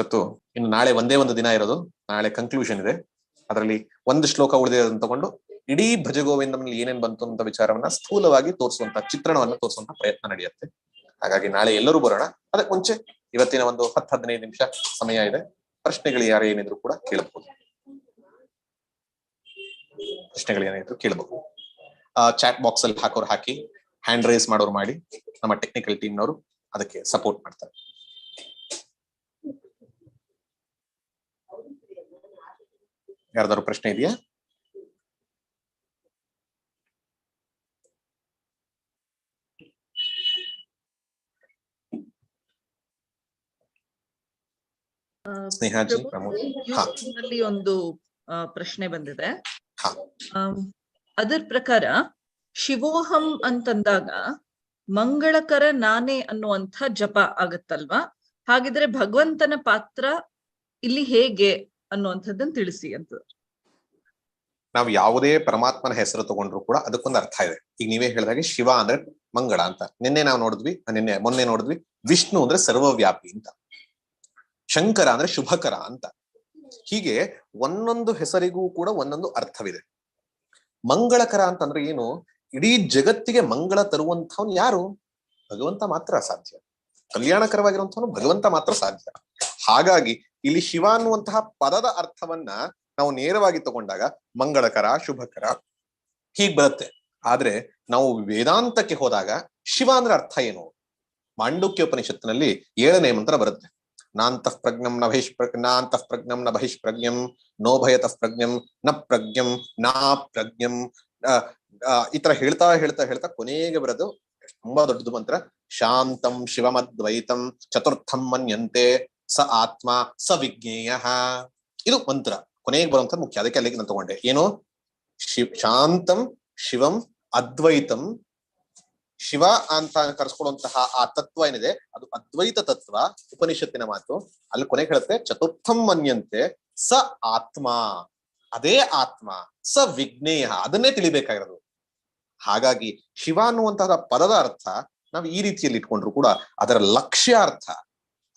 ಚತ್ತು ಇನ್ನು ನಾಳೆ ಒಂದೇ ಒಂದು ದಿನ ಇರೋದು. ನಾಳೆ ಕನ್ಕ್ಲೂಷನ್ ಇದೆ. ಅದರಲ್ಲಿ ಒಂದು ಶ್ಲೋಕ ಉಳಿದಿರೋದನ್ನ ತಗೊಂಡು ಇಡೀ ಭಜಗೋವಿಂದನಲ್ಲಿ ಏನೇನ್ ಬಂತು ಅಂತ ವಿಚಾರವನ್ನ ಸ್ಥೂಲವಾಗಿ ತೋರಿಸುವಂತ ಚಿತ್ರಣವನ್ನ ತೋರಿಸುವಂತ ಪ್ರಯತ್ನ ನಡೆಯುತ್ತೆ. ಹಾಗಾಗಿ ನಾಳೆ ಎಲ್ಲರೂ ಬರೋಣ. ಅದಕ್ಕೆ ಮುಂಚೆ ಇವತ್ತಿನ ಒಂದು ಹತ್ತು, ಹದಿನೈದು ನಿಮಿಷ ಸಮಯ ಇದೆ. ಪ್ರಶ್ನೆಗಳು ಯಾರು ಏನಿದ್ರು ಕೂಡ ಕೇಳಬಹುದು. ಪ್ರಶ್ನೆಗಳು ಏನಿದ್ರು ಕೇಳಬಹುದು. ಚಾಟ್ ಬಾಕ್ಸ್ ಅಲ್ಲಿ ಹಾಕೋರು ಹಾಕಿ ಹ್ಯಾಂಡ್ ರೈಸ್ ಮಾಡೋರು ಮಾಡಿ. ನಮ್ಮ ಟೆಕ್ನಿಕಲ್ ಟೀಮ್ನವರು ಅದಕ್ಕೆ ಸಪೋರ್ಟ್ ಮಾಡ್ತಾರೆ. ಯಾರ್ದಾದ್ರು ಪ್ರಶ್ನೆ ಇದೆಯಾ? ಸ್ನೇಹಾಜಿ ಪ್ರಮೋದ್. ಒಂದು ಪ್ರಶ್ನೆ ಬಂದಿದೆ. ಅದರ ಪ್ರಕಾರ ಶಿವೋಹಂ ಅಂತಂದಾಗ ಮಂಗಳಕರ ನಾನೇ ಅನ್ನುವಂಥ ಜಪ ಆಗತ್ತಲ್ವಾ? ಹಾಗಿದ್ರೆ ಭಗವಂತನ ಪಾತ್ರ ಇಲ್ಲಿ ಹೇಗೆ? ಅನ್ನುವಂಥದ್ದನ್ನ ತಿಳಿಸಿ ಅಂತ. ನಾವು ಯಾವುದೇ ಪರಮಾತ್ಮನ ಹೆಸರು ತಗೊಂಡ್ರು ಕೂಡ ಅದಕ್ಕೊಂದು ಅರ್ಥ ಇದೆ. ಈಗ ನೀವೇ ಹೇಳಿದಾಗೆ ಶಿವ ಅಂದ್ರೆ ಮಂಗಳ ಅಂತ. ನಿನ್ನೆ ನಾವು ನೋಡಿದ್ವಿ ನಿನ್ನೆ ಮೊನ್ನೆ ನೋಡಿದ್ವಿ, ವಿಷ್ಣು ಅಂದ್ರೆ ಸರ್ವವ್ಯಾಪಿ ಅಂತ. ಶಂಕರ ಅಂದ್ರೆ ಶುಭಕರ ಅಂತ. ಹೀಗೆ ಒಂದೊಂದು ಹೆಸರಿಗೂ ಕೂಡ ಒಂದೊಂದು ಅರ್ಥವಿದೆ. ಮಂಗಳಕರ ಅಂತಂದ್ರೆ ಏನು? ಇಡೀ ಜಗತ್ತಿಗೆ ಮಂಗಳ ತರುವಂಥವನು ಯಾರು? ಭಗವಂತ ಮಾತ್ರ ಸಾಧ್ಯ. ಕಲ್ಯಾಣಕರವಾಗಿರುವಂಥವನು ಭಗವಂತ ಮಾತ್ರ ಸಾಧ್ಯ. ಹಾಗಾಗಿ ಇಲ್ಲಿ ಶಿವ ಅನ್ನುವಂತಹ ಪದದ ಅರ್ಥವನ್ನ ನಾವು ನೇರವಾಗಿ ತಗೊಂಡಾಗ ಮಂಗಳಕರ, ಶುಭಕರ ಹೀಗ್ ಬರುತ್ತೆ. ಆದ್ರೆ ನಾವು ವೇದಾಂತಕ್ಕೆ ಹೋದಾಗ ಶಿವ ಅಂದ್ರೆ ಅರ್ಥ ಏನು? ಮಾಂಡುಕ್ಯ ಉಪನಿಷತ್ತಿನಲ್ಲಿ ಏಳನೇ ಮಂತ್ರ ಬರುತ್ತೆ. ನಾಂತಃ ಪ್ರಜ್ಞಂ ನ ಬಹಿಷ್ ನಾಂತಃ ಪ್ರಜ್ಞಂ ನ ಬಹಿಷ್ ಪ್ರಜ್ಞಂ ನೊಭಯತಃ ಪ್ರಜ್ಞಂ, ನ ಪ್ರಜ್ಞಂ ನಾ ಪ್ರಜ್ಞಂ ಈ ತರ ಹೇಳ್ತಾ ಹೇಳ್ತಾ ಹೇಳ್ತಾ ಕೊನೆಗೆ ಬರೋದು ತುಂಬಾ ದೊಡ್ಡದು ಮಂತ್ರ. ಶಾಂತಂ ಶಿವಮದ್ವೈತಂ ಚತುರ್ಥಂ ಮನ್ಯಂತೆ ಸ ಆತ್ಮ ಸ ವಿಜ್ಞೇಯ. ಇದು ಮಂತ್ರ. ಕೊನೆಗೆ ಬರುವಂತ ಮುಖ್ಯ. ಅದಕ್ಕೆ ಅಲ್ಲಿಗೆ ನಾನು ತಗೊಂಡೆ. ಏನು? ಶಿವ್, ಶಾಂತಂ ಶಿವಂ ಅದ್ವೈತಂ. ಶಿವ ಅಂತ ಕರೆಸ್ಕೊಳ್ಳುವಂತಹ ಆ ತತ್ವ ಏನಿದೆ? ಅದು ಅದ್ವೈತ ತತ್ವ. ಉಪನಿಷತ್ತಿನ ಮಾತು. ಅಲ್ಲಿ ಕೊನೆಗೆ ಹೇಳುತ್ತೆ, ಚತುರ್ಥಂ ಮನ್ಯಂತೆ ಸ ಆತ್ಮ. ಅದೇ ಆತ್ಮ, ಸ ವಿಜ್ಞೇಯ. ಅದನ್ನೇ ತಿಳಿಬೇಕಾಗಿರೋದು. ಹಾಗಾಗಿ ಶಿವ ಅನ್ನುವಂತಹ ಪದದ ಅರ್ಥ ನಾವು ಈ ರೀತಿಯಲ್ಲಿ ಇಟ್ಕೊಂಡ್ರು ಕೂಡ ಅದರ ಲಕ್ಷ್ಯಾರ್ಥ.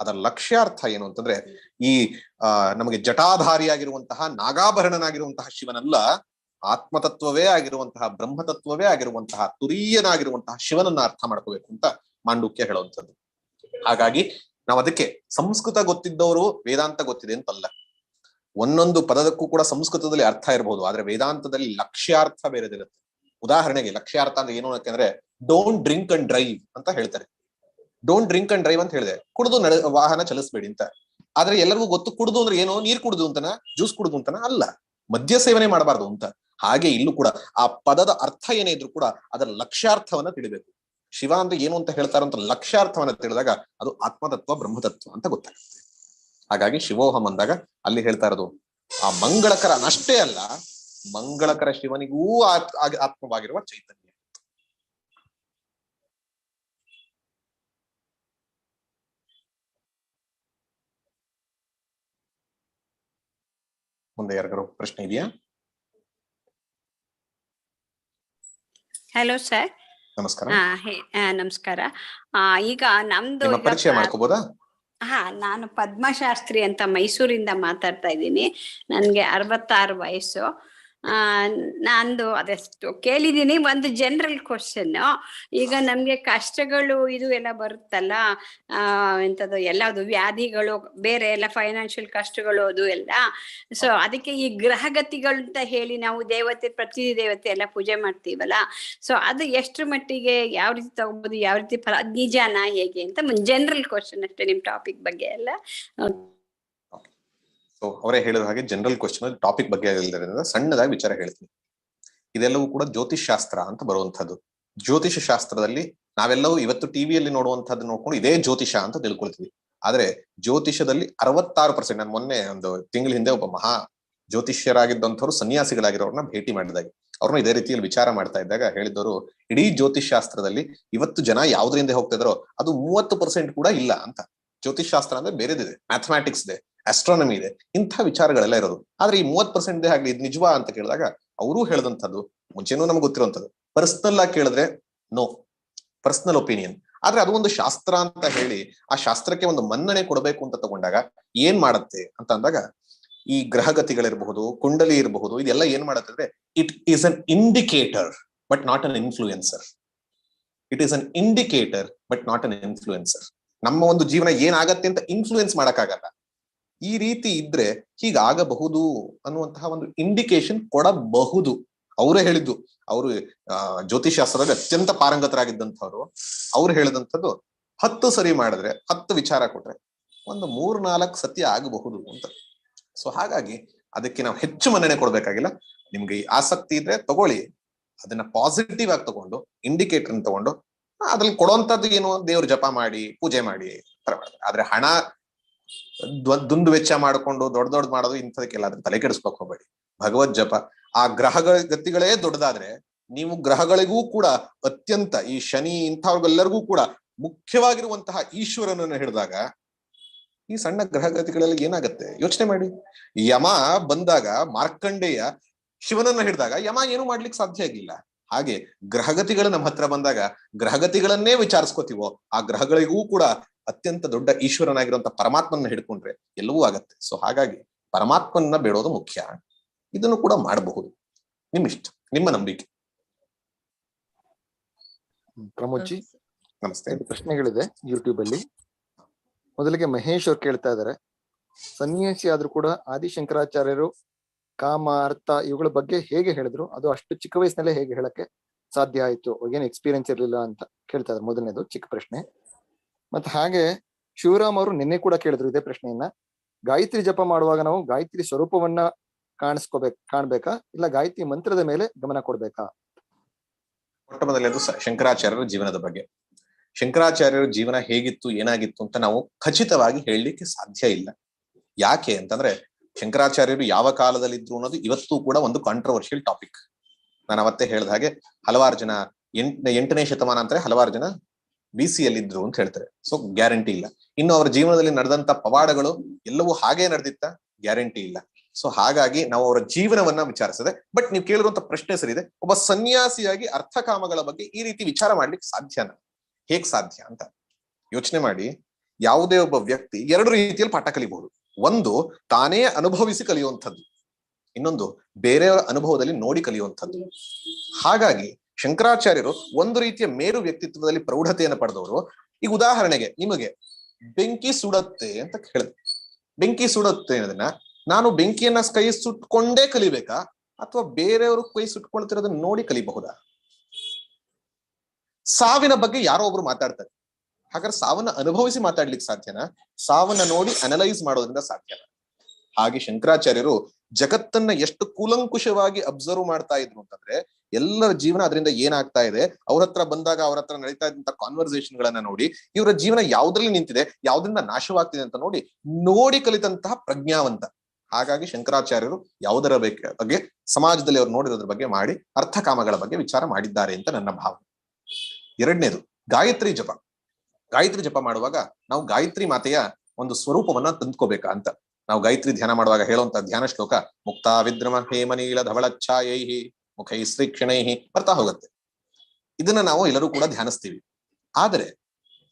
ಅದರ ಲಕ್ಷ್ಯಾರ್ಥ ಏನು ಅಂತಂದ್ರೆ ಈ, ಆ, ನಮಗೆ ಜಟಾಧಾರಿಯಾಗಿರುವಂತಹ ನಾಗಾಭರಣನಾಗಿರುವಂತಹ ಶಿವನಲ್ಲ, ಆತ್ಮತತ್ವವೇ ಆಗಿರುವಂತಹ, ಬ್ರಹ್ಮತತ್ವವೇ ಆಗಿರುವಂತಹ, ತುರೀಯನಾಗಿರುವಂತಹ ಶಿವನನ್ನ ಅರ್ಥ ಮಾಡ್ಕೋಬೇಕು ಅಂತ ಮಾಂಡುಕ್ಯ ಹೇಳುವಂಥದ್ದು. ಹಾಗಾಗಿ ನಾವು ಅದಕ್ಕೆ ಸಂಸ್ಕೃತ ಗೊತ್ತಿದ್ದವರು ವೇದಾಂತ ಗೊತ್ತಿದೆ ಅಂತಲ್ಲ. ಒಂದೊಂದು ಪದದಕ್ಕೂ ಕೂಡ ಸಂಸ್ಕೃತದಲ್ಲಿ ಅರ್ಥ ಇರಬಹುದು ಆದ್ರೆ ವೇದಾಂತದಲ್ಲಿ ಲಕ್ಷ್ಯಾರ್ಥ ಬೇರೆದಿರುತ್ತೆ. ಉದಾಹರಣೆಗೆ ಲಕ್ಷ್ಯಾರ್ಥ ಅಂದ್ರೆ ಏನು ಅಂತಂದ್ರೆ ಡೋಂಟ್ ಡ್ರಿಂಕ್ ಅಂಡ್ ಡ್ರೈವ್ ಅಂತ ಹೇಳ್ತಾರೆ. ಡೋಂಟ್ ಡ್ರಿಂಕ್ ಅಂಡ್ ಡ್ರೈವ್ ಅಂತ ಹೇಳಿದೆ. ಕುಡಿದು ನಡೆ, ವಾಹನ ಚಲಿಸಬೇಡಿ ಅಂತ. ಆದ್ರೆ ಎಲ್ಲರಿಗೂ ಗೊತ್ತು ಕುಡಿದು ಅಂದ್ರೆ ಏನೋ? ನೀರ್ ಕುಡಿದು ಅಂತನ? ಜ್ಯೂಸ್ ಕುಡಿದು ಅಂತನ? ಅಲ್ಲ. ಮದ್ಯ ಸೇವನೆ ಮಾಡಬಾರ್ದು ಅಂತ. ಹಾಗೆ ಇಲ್ಲೂ ಕೂಡ ಆ ಪದದ ಅರ್ಥ ಏನೇ ಇದ್ರು ಕೂಡ ಅದರ ಲಕ್ಷ್ಯಾರ್ಥವನ್ನ ತಿಳಿಬೇಕು. ಶಿವ ಅಂದ್ರೆ ಏನು ಅಂತ ಹೇಳ್ತಾರಂತ ಲಕ್ಷ್ಯಾರ್ಥವನ್ನ ತಿಳಿದಾಗ ಅದು ಆತ್ಮತತ್ವ, ಬ್ರಹ್ಮತತ್ವ ಅಂತ ಗೊತ್ತಾಗುತ್ತೆ. ಹಾಗಾಗಿ ಶಿವೋಹಂ ಅಂದಾಗ ಅಲ್ಲಿ ಹೇಳ್ತಾ ಇರೋದು, ಆ ಮಂಗಳಕರ ಅಷ್ಟೇ ಅಲ್ಲ, ಮಂಗಳಕರ ಶಿವನಿಗೂ ಆತ್ಮವಾಗಿರುವ ಚೈತನ್ಯ. ಮುಂದೆ ಯಾರಿಗಾರು ಪ್ರಶ್ನೆ ಇದೆಯಾ? ಹಲೋ ಸರ್ ನಮಸ್ಕಾರ. ಹಾ ನಮಸ್ಕಾರ. ಈಗ ನಮ್ದು ಪರಿಚಯ ಮಾಡ್ಕೋಬಹುದಾ ಹಾ ನಾನು ಪದ್ಮಶಾಸ್ತ್ರಿ ಅಂತ ಮೈಸೂರಿಂದ ಮಾತಾಡ್ತಾ ಇದ್ದೀನಿ. ನನ್ಗೆ ಅರವತ್ತಾರು ವಯಸ್ಸು. ನಂದು ಅದೆಷ್ಟು ಕೇಳಿದ್ದೀನಿ ಒಂದು ಜನರಲ್ ಕ್ವಶನ್ ಈಗ ನಮ್ಗೆ ಕಷ್ಟಗಳು ಇದು ಎಲ್ಲ ಬರುತ್ತಲ್ಲ, ಆ, ಎಂತದು, ಎಲ್ಲದು, ವ್ಯಾಧಿಗಳು, ಬೇರೆ ಎಲ್ಲ ಫೈನಾನ್ಷಿಯಲ್ ಕಷ್ಟಗಳು, ಅದು ಎಲ್ಲ. ಸೊ ಅದಕ್ಕೆ ಈ ಗ್ರಹಗತಿಗಳು ಅಂತ ಹೇಳಿ ನಾವು ದೇವತೆ ಪ್ರತಿ ದೇವತೆ ಎಲ್ಲ ಪೂಜೆ ಮಾಡ್ತೀವಲ್ಲ. ಸೊ ಅದು ಎಷ್ಟ್ರ ಮಟ್ಟಿಗೆ ಯಾವ ರೀತಿ ತಗೋಬಹುದು ಯಾವ ರೀತಿ ಫಲ ನಿಜಾನ ಹೇಗೆ ಅಂತ, ಒಂದು ಜನರಲ್ ಕ್ವಶನ್ ಅಷ್ಟೇ ನಿಮ್ ಟಾಪಿಕ್ ಬಗ್ಗೆ ಎಲ್ಲ. ಸೊ ಅವರೇ ಹೇಳಿದ ಹಾಗೆ ಜನರಲ್ ಕ್ವಶನ್ ಟಾಪಿಕ್ ಬಗ್ಗೆ ಇಲ್ಲದ್ರಿಂದ ಸಣ್ಣದಾಗಿ ವಿಚಾರ ಹೇಳ್ತೀನಿ. ಇದೆಲ್ಲವೂ ಕೂಡ ಜ್ಯೋತಿಷ್ ಶಾಸ್ತ್ರ ಅಂತ ಬರುವಂತದ್ದು ಜ್ಯೋತಿಷ ಶಾಸ್ತ್ರದಲ್ಲಿ ನಾವೆಲ್ಲವೂ ಇವತ್ತು ಟಿವಿಯಲ್ಲಿ ನೋಡುವಂತದ್ದು ನೋಡ್ಕೊಂಡು ಇದೇ ಜ್ಯೋತಿಷ ಅಂತ ತಿಳ್ಕೊಳ್ತೀವಿ. ಆದ್ರೆ ಜ್ಯೋತಿಷದಲ್ಲಿ ಅರವತ್ತಾರು ಪರ್ಸೆಂಟ್ ನಾನು ಮೊನ್ನೆ ಒಂದು ತಿಂಗಳ ಹಿಂದೆ ಒಬ್ಬ ಮಹಾ ಜ್ಯೋತಿಷ್ಯರಾಗಿದ್ದಂಥವ್ರು, ಸನ್ಯಾಸಿಗಳಾಗಿರೋರ್ನ ಭೇಟಿ ಮಾಡಿದಾಗ. ಅವ್ರನ್ನ ಇದೇ ರೀತಿಯಲ್ಲಿ ವಿಚಾರ ಮಾಡ್ತಾ ಇದ್ದಾಗ ಹೇಳಿದವರು ಇಡೀ ಜ್ಯೋತಿಷ್ ಶಾಸ್ತ್ರದಲ್ಲಿ ಇವತ್ತು ಜನ ಯಾವ್ದ್ರಿಂದ ಹೋಗ್ತಾ ಇದ್ರೋ ಅದು ಮೂವತ್ತು ಪರ್ಸೆಂಟ್ ಕೂಡ ಇಲ್ಲ ಅಂತ. ಜ್ಯೋತಿಷ್ ಶಾಸ್ತ್ರ ಅಂದ್ರೆ ಬೇರೆದಿದೆ ಮ್ಯಾಥಮ್ಯಾಟಿಕ್ಸ್ ಇದೆ. ಆಸ್ಟ್ರಾನಮಿ ಇದೆ. ಇಂಥ ವಿಚಾರಗಳೆಲ್ಲ ಇರೋದು. ಆದ್ರೆ ಈ ಮೂವತ್ ಪರ್ಸೆಂಟ್ ಆಗ್ಲಿ, ಇದು ನಿಜವಾ ಅಂತ ಕೇಳಿದಾಗ ಅವರು ಹೇಳದಂತದ್ದು ಮುಂಚೆನೂ ನಮ್ಗೆ ಗೊತ್ತಿರುವಂಥದ್ದು ಪರ್ಸನಲ್ ಆಗಿ ಕೇಳಿದ್ರೆ ನೋ ಪರ್ಸನಲ್ ಒಪಿನಿಯನ್ ಆದ್ರೆ ಅದು ಒಂದು ಶಾಸ್ತ್ರ ಅಂತ ಹೇಳಿ, ಆ ಶಾಸ್ತ್ರಕ್ಕೆ ಒಂದು ಮನ್ನಣೆ ಕೊಡಬೇಕು ಅಂತ ತಗೊಂಡಾಗ ಏನ್ ಮಾಡತ್ತೆ ಅಂತ ಅಂದಾಗ, ಈ ಗ್ರಹಗತಿಗಳಿರಬಹುದು, ಕುಂಡಲಿ ಇರಬಹುದು, ಇದೆಲ್ಲ ಏನ್ ಮಾಡುತ್ತೆ ಅಂದ್ರೆ it is an indicator but not an influencer it is an indicator but not an influencer ನಮ್ಮ ಒಂದು ಜೀವನ ಏನಾಗತ್ತೆ ಅಂತ ಇನ್ಫ್ಲೂಯೆನ್ಸ್ ಮಾಡಕ್ಕಾಗಲ್ಲ. ಈ ರೀತಿ ಇದ್ರೆ ಹೀಗಾಗಬಹುದು ಅನ್ನುವಂತಹ ಒಂದು ಇಂಡಿಕೇಶನ್ ಕೊಡಬಹುದು. ಅವರೇ ಹೇಳಿದ್ದು, ಅವರು ಜ್ಯೋತಿಷಾಸ್ತ್ರದಲ್ಲಿ ಅತ್ಯಂತ ಪಾರಂಗತರಾಗಿದ್ದಂಥವ್ರು, ಅವ್ರು ಹೇಳಿದಂಥದ್ದು ಹತ್ತು ಸರಿ ಮಾಡಿದ್ರೆ, ಹತ್ತು ವಿಚಾರ ಕೊಟ್ರೆ ಒಂದು ಮೂರ್ ನಾಲ್ಕು ಸತ್ಯ ಆಗಬಹುದು ಅಂತ. ಸೊ ಹಾಗಾಗಿ ಅದಕ್ಕೆ ನಾವು ಹೆಚ್ಚು ಮನ್ನಣೆ ಕೊಡ್ಬೇಕಾಗಿಲ್ಲ. ನಿಮ್ಗೆ ಈ ಆಸಕ್ತಿ ಇದ್ರೆ ತಗೊಳ್ಳಿ. ಅದನ್ನ ಪಾಸಿಟಿವ್ ಆಗಿ ತಗೊಂಡು ಇಂಡಿಕೇಟರ್ ತಗೊಂಡು, ಅದ್ರಲ್ಲಿ ಕೊಡುವಂತದ್ದು ಏನು? ದೇವ್ರ ಜಪ ಮಾಡಿ, ಪೂಜೆ ಮಾಡಿ ಆದ್ರೆ ಹಣ ದುಂದು ವೆಚ್ಚ ಮಾಡ್ಕೊಂಡು ದೊಡ್ಡ ದೊಡ್ಡ ಮಾಡೋದು ಇಂಥದಕ್ಕೆಲ್ಲ ಅದನ್ನ ತಲೆ ಕೆಡಿಸ್ಬೇಕು ಹೋಗ್ಬೇಡಿ. ಭಗವದ್ ಜಪ. ಆ ಗ್ರಹಗಳ ಗತಿಗಳೇ ದೊಡ್ಡದಾದ್ರೆ ನೀವು ಗ್ರಹಗಳಿಗೂ ಕೂಡ ಅತ್ಯಂತ ಈ ಶನಿ ಇಂಥವ್ರಿಗೆಲ್ಲರಿಗೂ ಕೂಡ ಮುಖ್ಯವಾಗಿರುವಂತಹ ಈಶ್ವರನನ್ನು ಹಿಡಿದಾಗ ಈ ಸಣ್ಣ ಗ್ರಹಗತಿಗಳಲ್ಲಿ ಏನಾಗತ್ತೆ? ಯೋಚನೆ ಮಾಡಿ. ಯಮ ಬಂದಾಗ ಮಾರ್ಕಂಡೇಯ ಶಿವನನ್ನ ಹಿಡಿದಾಗ ಯಮ ಏನು ಮಾಡ್ಲಿಕ್ಕೆ ಸಾಧ್ಯ ಆಗಿಲ್ಲ. ಹಾಗೆ ಗ್ರಹಗತಿಗಳು ನಮ್ಮ ಹತ್ರ ಬಂದಾಗ ಗ್ರಹಗತಿಗಳನ್ನೇ ವಿಚಾರಿಸ್ಕೋತೀವೋ, ಆ ಗ್ರಹಗಳಿಗೂ ಕೂಡ ಅತ್ಯಂತ ದೊಡ್ಡ ಈಶ್ವರನಾಗಿರುವಂತ ಪರಮಾತ್ಮನ ಹಿಡ್ಕೊಂಡ್ರೆ ಎಲ್ಲವೂ ಆಗತ್ತೆ. ಸೊ ಹಾಗಾಗಿ ಪರಮಾತ್ಮನ್ನ ಬೇಡೋದು ಮುಖ್ಯ. ಇದನ್ನು ಕೂಡ ಮಾಡಬಹುದು. ನಿಮ್ಮಿಷ್ಟ ನಿಮ್ಮ ನಂಬಿಕೆ. ಪ್ರಮೋಜಿ ನಮಸ್ತೆ. ಪ್ರಶ್ನೆಗಳಿದೆ ಯೂಟ್ಯೂಬ್ ಅಲ್ಲಿ ಮೊದಲಿಗೆ ಮಹೇಶ್ ಅವ್ರು ಕೇಳ್ತಾ ಇದಾರೆ. ಸನ್ಯಾಸಿ ಆದ್ರೂ ಕೂಡ ಆದಿಶಂಕರಾಚಾರ್ಯರು ಕಾಮ ಅರ್ಥ ಇವುಗಳ ಬಗ್ಗೆ ಹೇಗೆ ಹೇಳಿದ್ರು? ಅದು ಅಷ್ಟು ಚಿಕ್ಕ ವಯಸ್ಸಿನಲ್ಲೇ ಹೇಗೆ ಹೇಳಕ್ಕೆ ಸಾಧ್ಯ ಆಯ್ತು? ಏನು ಎಕ್ಸ್ಪೀರಿಯನ್ಸ್ ಇರ್ಲಿಲ್ಲ ಅಂತ ಕೇಳ್ತಾ ಇದ್ದಾರೆ ಮೊದಲನೇದು ಚಿಕ್ಕ ಪ್ರಶ್ನೆ. ಮತ್ತೆ ಹಾಗೆ ಶಿವರಾಮ್ ಅವರು ನಿನ್ನೆ ಕೂಡ ಕೇಳಿದ್ರು ಇದೇ ಪ್ರಶ್ನೆಯನ್ನ. ಗಾಯತ್ರಿ ಜಪ ಮಾಡುವಾಗ ನಾವು ಗಾಯತ್ರಿ ಸ್ವರೂಪವನ್ನ ಕಾಣಿಸ್ಕೋಬೇಕು, ಕಾಣ್ಬೇಕಾ? ಇಲ್ಲ ಗಾಯತ್ರಿ ಮಂತ್ರದ ಮೇಲೆ ಗಮನ ಕೊಡ್ಬೇಕಾ? ಮೊಟ್ಟ ಸ- ಶಂಕರಾಚಾರ್ಯರ ಜೀವನದ ಬಗ್ಗೆ. ಶಂಕರಾಚಾರ್ಯರ ಜೀವನ ಹೇಗಿತ್ತು, ಏನಾಗಿತ್ತು ಅಂತ ನಾವು ಖಚಿತವಾಗಿ ಹೇಳಲಿಕ್ಕೆ ಸಾಧ್ಯ ಇಲ್ಲ. ಯಾಕೆ ಅಂತಂದ್ರೆ ಶಂಕರಾಚಾರ್ಯರು ಯಾವ ಕಾಲದಲ್ಲಿದ್ರು ಅನ್ನೋದು ಇವತ್ತು ಕೂಡ ಒಂದು ಕಾಂಟ್ರವರ್ಷಿಯಲ್ ಟಾಪಿಕ್ ನಾನು ಅವತ್ತೇ ಹೇಳಿದ ಹಾಗೆ ಹಲವಾರು ಜನ ಎಂಟನೇ ಎಂಟನೇ ಶತಮಾನ ಅಂತಾರೆ ಹಲವಾರು ಜನ ಬಿ ಸಿ ಇದ್ರು ಅಂತ ಹೇಳ್ತಾರೆ. ಸೊ ಗ್ಯಾರಂಟಿ ಇಲ್ಲ. ಇನ್ನು ಅವರ ಜೀವನದಲ್ಲಿ ನಡೆದಂತ ಪವಾಡಗಳು ಎಲ್ಲವೂ ಹಾಗೆ ನಡೆದಿತ್ತ? ಗ್ಯಾರಂಟಿ ಇಲ್ಲ. ಸೊ ಹಾಗಾಗಿ ನಾವು ಅವರ ಜೀವನವನ್ನ ವಿಚಾರಿಸದೆ ಬಟ್ ನೀವು ಕೇಳಿರುವಂತ ಪ್ರಶ್ನೆ ಸರಿ ಇದೆ. ಒಬ್ಬ ಸನ್ಯಾಸಿಯಾಗಿ ಅರ್ಥಕಾಮಗಳ ಬಗ್ಗೆ ಈ ರೀತಿ ವಿಚಾರ ಮಾಡ್ಲಿಕ್ಕೆ ಸಾಧ್ಯನಾ? ಹೇಗ್ ಸಾಧ್ಯ ಅಂತ? ಯೋಚನೆ ಮಾಡಿ. ಯಾವುದೇ ಒಬ್ಬ ವ್ಯಕ್ತಿ ಎರಡು ರೀತಿಯಲ್ಲಿ ಪಾಠ ಕಲಿಬಹುದು. ಒಂದು, ತಾನೇ ಅನುಭವಿಸಿ ಕಲಿಯುವಂಥದ್ದು. ಇನ್ನೊಂದು, ಬೇರೆಯವರ ಅನುಭವದಲ್ಲಿ ನೋಡಿ ಕಲಿಯುವಂಥದ್ದು. ಹಾಗಾಗಿ ಶಂಕರಾಚಾರ್ಯರು ಒಂದು ರೀತಿಯ ಮೇರು ವ್ಯಕ್ತಿತ್ವದಲ್ಲಿ ಪ್ರೌಢತೆಯನ್ನು ಪಡೆದವರು. ಈಗ ಉದಾಹರಣೆಗೆ ನಿಮಗೆ ಬೆಂಕಿ ಸುಡತ್ತೆ ಅಂತ ಹೇಳಿದೆ ಬೆಂಕಿ ಸುಡತ್ತೆ ಅನ್ನೋದನ್ನ ನಾನು ಬೆಂಕಿಯನ್ನ ಕೈ ಸುಟ್ಕೊಂಡೇ ಕಲಿಬೇಕಾ? ಅಥವಾ ಬೇರೆಯವರು ಕೈ ಸುಟ್ಕೊಳ್ತಿರೋದನ್ನ ನೋಡಿ ಕಲಿಬಹುದಾ? ಸಾವಿನ ಬಗ್ಗೆ ಯಾರೋ ಒಬ್ರು ಮಾತಾಡ್ತಾರೆ. ಹಾಗಾದ್ರೆ ಸಾವನ್ನ ಅನುಭವಿಸಿ ಮಾತಾಡ್ಲಿಕ್ಕೆ ಸಾಧ್ಯನಾ? ಸಾವನ್ನ ನೋಡಿ ಅನಲೈಸ್ ಮಾಡೋದ್ರಿಂದ ಸಾಧ್ಯನಾ? ಹಾಗೆ ಶಂಕರಾಚಾರ್ಯರು ಜಗತ್ತನ್ನ ಎಷ್ಟು ಕೂಲಂಕುಷವಾಗಿ ಅಬ್ಸರ್ವ್ ಮಾಡ್ತಾ ಇದ್ರು ಅಂತಂದ್ರೆ, ಎಲ್ಲರ ಜೀವನ ಅದರಿಂದ ಏನಾಗ್ತಾ ಇದೆ, ಅವ್ರ ಹತ್ರ ಬಂದಾಗ ಅವ್ರ ಹತ್ರ ನಡೀತಾ ಇದ್ದಂತ ಕಾನ್ವರ್ಸೇಷನ್ ಗಳನ್ನ ನೋಡಿ, ಇವರ ಜೀವನ ಯಾವ್ದ್ರಲ್ಲಿ ನಿಂತಿದೆ, ಯಾವ್ದ್ರಿಂದ ನಾಶವಾಗ್ತಿದೆ ಅಂತ ನೋಡಿ ನೋಡಿ ಕಲಿತಂತಹ ಪ್ರಜ್ಞಾವಂತ. ಹಾಗಾಗಿ ಶಂಕರಾಚಾರ್ಯರು ಯಾವುದರ ಬಗ್ಗೆ ಸಮಾಜದಲ್ಲಿ ಅವರು ನೋಡಿರೋದ್ರ ಬಗ್ಗೆ ಮಾಡಿ ಅರ್ಥಕಾಮಗಳ ಬಗ್ಗೆ ವಿಚಾರ ಮಾಡಿದ್ದಾರೆ ಅಂತ ನನ್ನ ಭಾವನೆ. ಎರಡನೇದು, ಗಾಯತ್ರಿ ಜಪ. ಗಾಯತ್ರಿ ಜಪ ಮಾಡುವಾಗ ನಾವು ಗಾಯತ್ರಿ ಮಾತೆಯ ಒಂದು ಸ್ವರೂಪವನ್ನ ತಂದ್ಕೋಬೇಕಾ ಅಂತ. ನಾವು ಗಾಯತ್ರಿ ಧ್ಯಾನ ಮಾಡುವಾಗ ಹೇಳುವಂತ ಧ್ಯಾನ ಶ್ಲೋಕ, ಮುಕ್ತಾ ವಿದ್ರಮ ಹೇಮನೀಲ ಧವಳಚ್ಛಾಯೈಹಿ, ಮುಖೈ ಶ್ರೀಕ್ಷಣೈಹಿ ಬರ್ತಾ ಹೋಗುತ್ತೆ. ಇದನ್ನ ನಾವು ಎಲ್ಲರೂ ಕೂಡ ಧ್ಯಾನಿಸ್ತೀವಿ. ಆದರೆ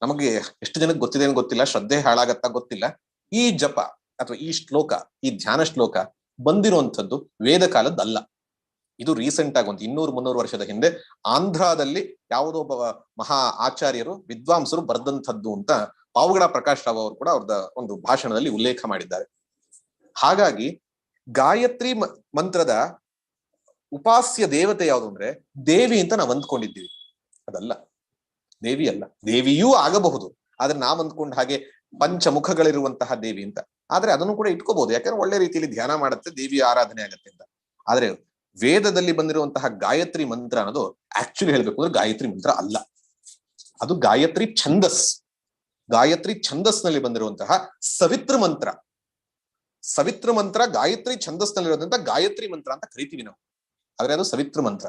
ನಮಗೆ ಎಷ್ಟು ಜನಕ್ಕೆ ಗೊತ್ತಿದೆ ಅಂತ ಗೊತ್ತಿಲ್ಲ, ಶ್ರದ್ಧೆ ಹಾಳಾಗತ್ತಾ ಗೊತ್ತಿಲ್ಲ. ಈ ಜಪ ಅಥವಾ ಈ ಶ್ಲೋಕ, ಈ ಧ್ಯಾನ ಶ್ಲೋಕ ಬಂದಿರುವಂಥದ್ದು ವೇದ ಕಾಲದ್ದಲ್ಲ. ಇದು ರೀಸೆಂಟ್ ಆಗಿ ಒಂದು ಇನ್ನೂರು ಮುನ್ನೂರು ವರ್ಷದ ಹಿಂದೆ ಆಂಧ್ರದಲ್ಲಿ ಯಾವುದೋ ಒಬ್ಬ ಮಹಾ ಆಚಾರ್ಯರು, ವಿದ್ವಾಂಸರು ಬರೆದಂಥದ್ದು ಅಂತ ಪಾವುಗಡ ಪ್ರಕಾಶ್ ರಾವ್ ಅವರು ಕೂಡ ಅವ್ರದ ಒಂದು ಭಾಷಣದಲ್ಲಿ ಉಲ್ಲೇಖ ಮಾಡಿದ್ದಾರೆ. ಹಾಗಾಗಿ ಗಾಯತ್ರಿ ಮಂತ್ರದ ಉಪಾಸ್ಯ ದೇವತೆ ಯಾವುದು ಅಂದ್ರೆ ದೇವಿ ಅಂತ ನಾವು ಅಂದ್ಕೊಂಡಿದ್ದೀವಿ. ಅದಲ್ಲ. ದೇವಿ ಅಲ್ಲ. ದೇವಿಯೂ ಆಗಬಹುದು. ಆದ್ರೆ ನಾವ್ ಅಂದ್ಕೊಂಡ ಹಾಗೆ ಪಂಚಮುಖಗಳಿರುವಂತಹ ದೇವಿ ಅಂತ. ಆದ್ರೆ ಅದನ್ನು ಕೂಡ ಇಟ್ಕೋಬಹುದು. ಯಾಕಂದ್ರೆ ಒಳ್ಳೆ ರೀತಿಯಲ್ಲಿ ಧ್ಯಾನ ಮಾಡುತ್ತೆ ದೇವಿ ಆರಾಧನೆ ಆಗತ್ತೆ ಅಂತ. ಆದ್ರೆ ವೇದದಲ್ಲಿ ಬಂದಿರುವಂತಹ ಗಾಯತ್ರಿ ಮಂತ್ರ ಅನ್ನೋದು ಆಕ್ಚುಲಿ ಹೇಳ್ಬೇಕು ಅಂದ್ರೆ ಗಾಯತ್ರಿ ಮಂತ್ರ ಅಲ್ಲ. ಅದು ಗಾಯತ್ರಿ ಛಂದಸ್. ಗಾಯತ್ರಿ ಛಂದಸ್ನಲ್ಲಿ ಬಂದಿರುವಂತಹ ಸವಿತ್ರ ಮಂತ್ರ. ಸವಿತ್ರ ಮಂತ್ರ ಗಾಯತ್ರಿ ಛಂದಸ್ನಲ್ಲಿರೋದ್ರಿಂದ ಗಾಯತ್ರಿ ಮಂತ್ರ ಅಂತ ಕರಿತೀವಿ ನಾವು. ಆದ್ರೆ ಅದು ಸವಿತ್ರ ಮಂತ್ರ.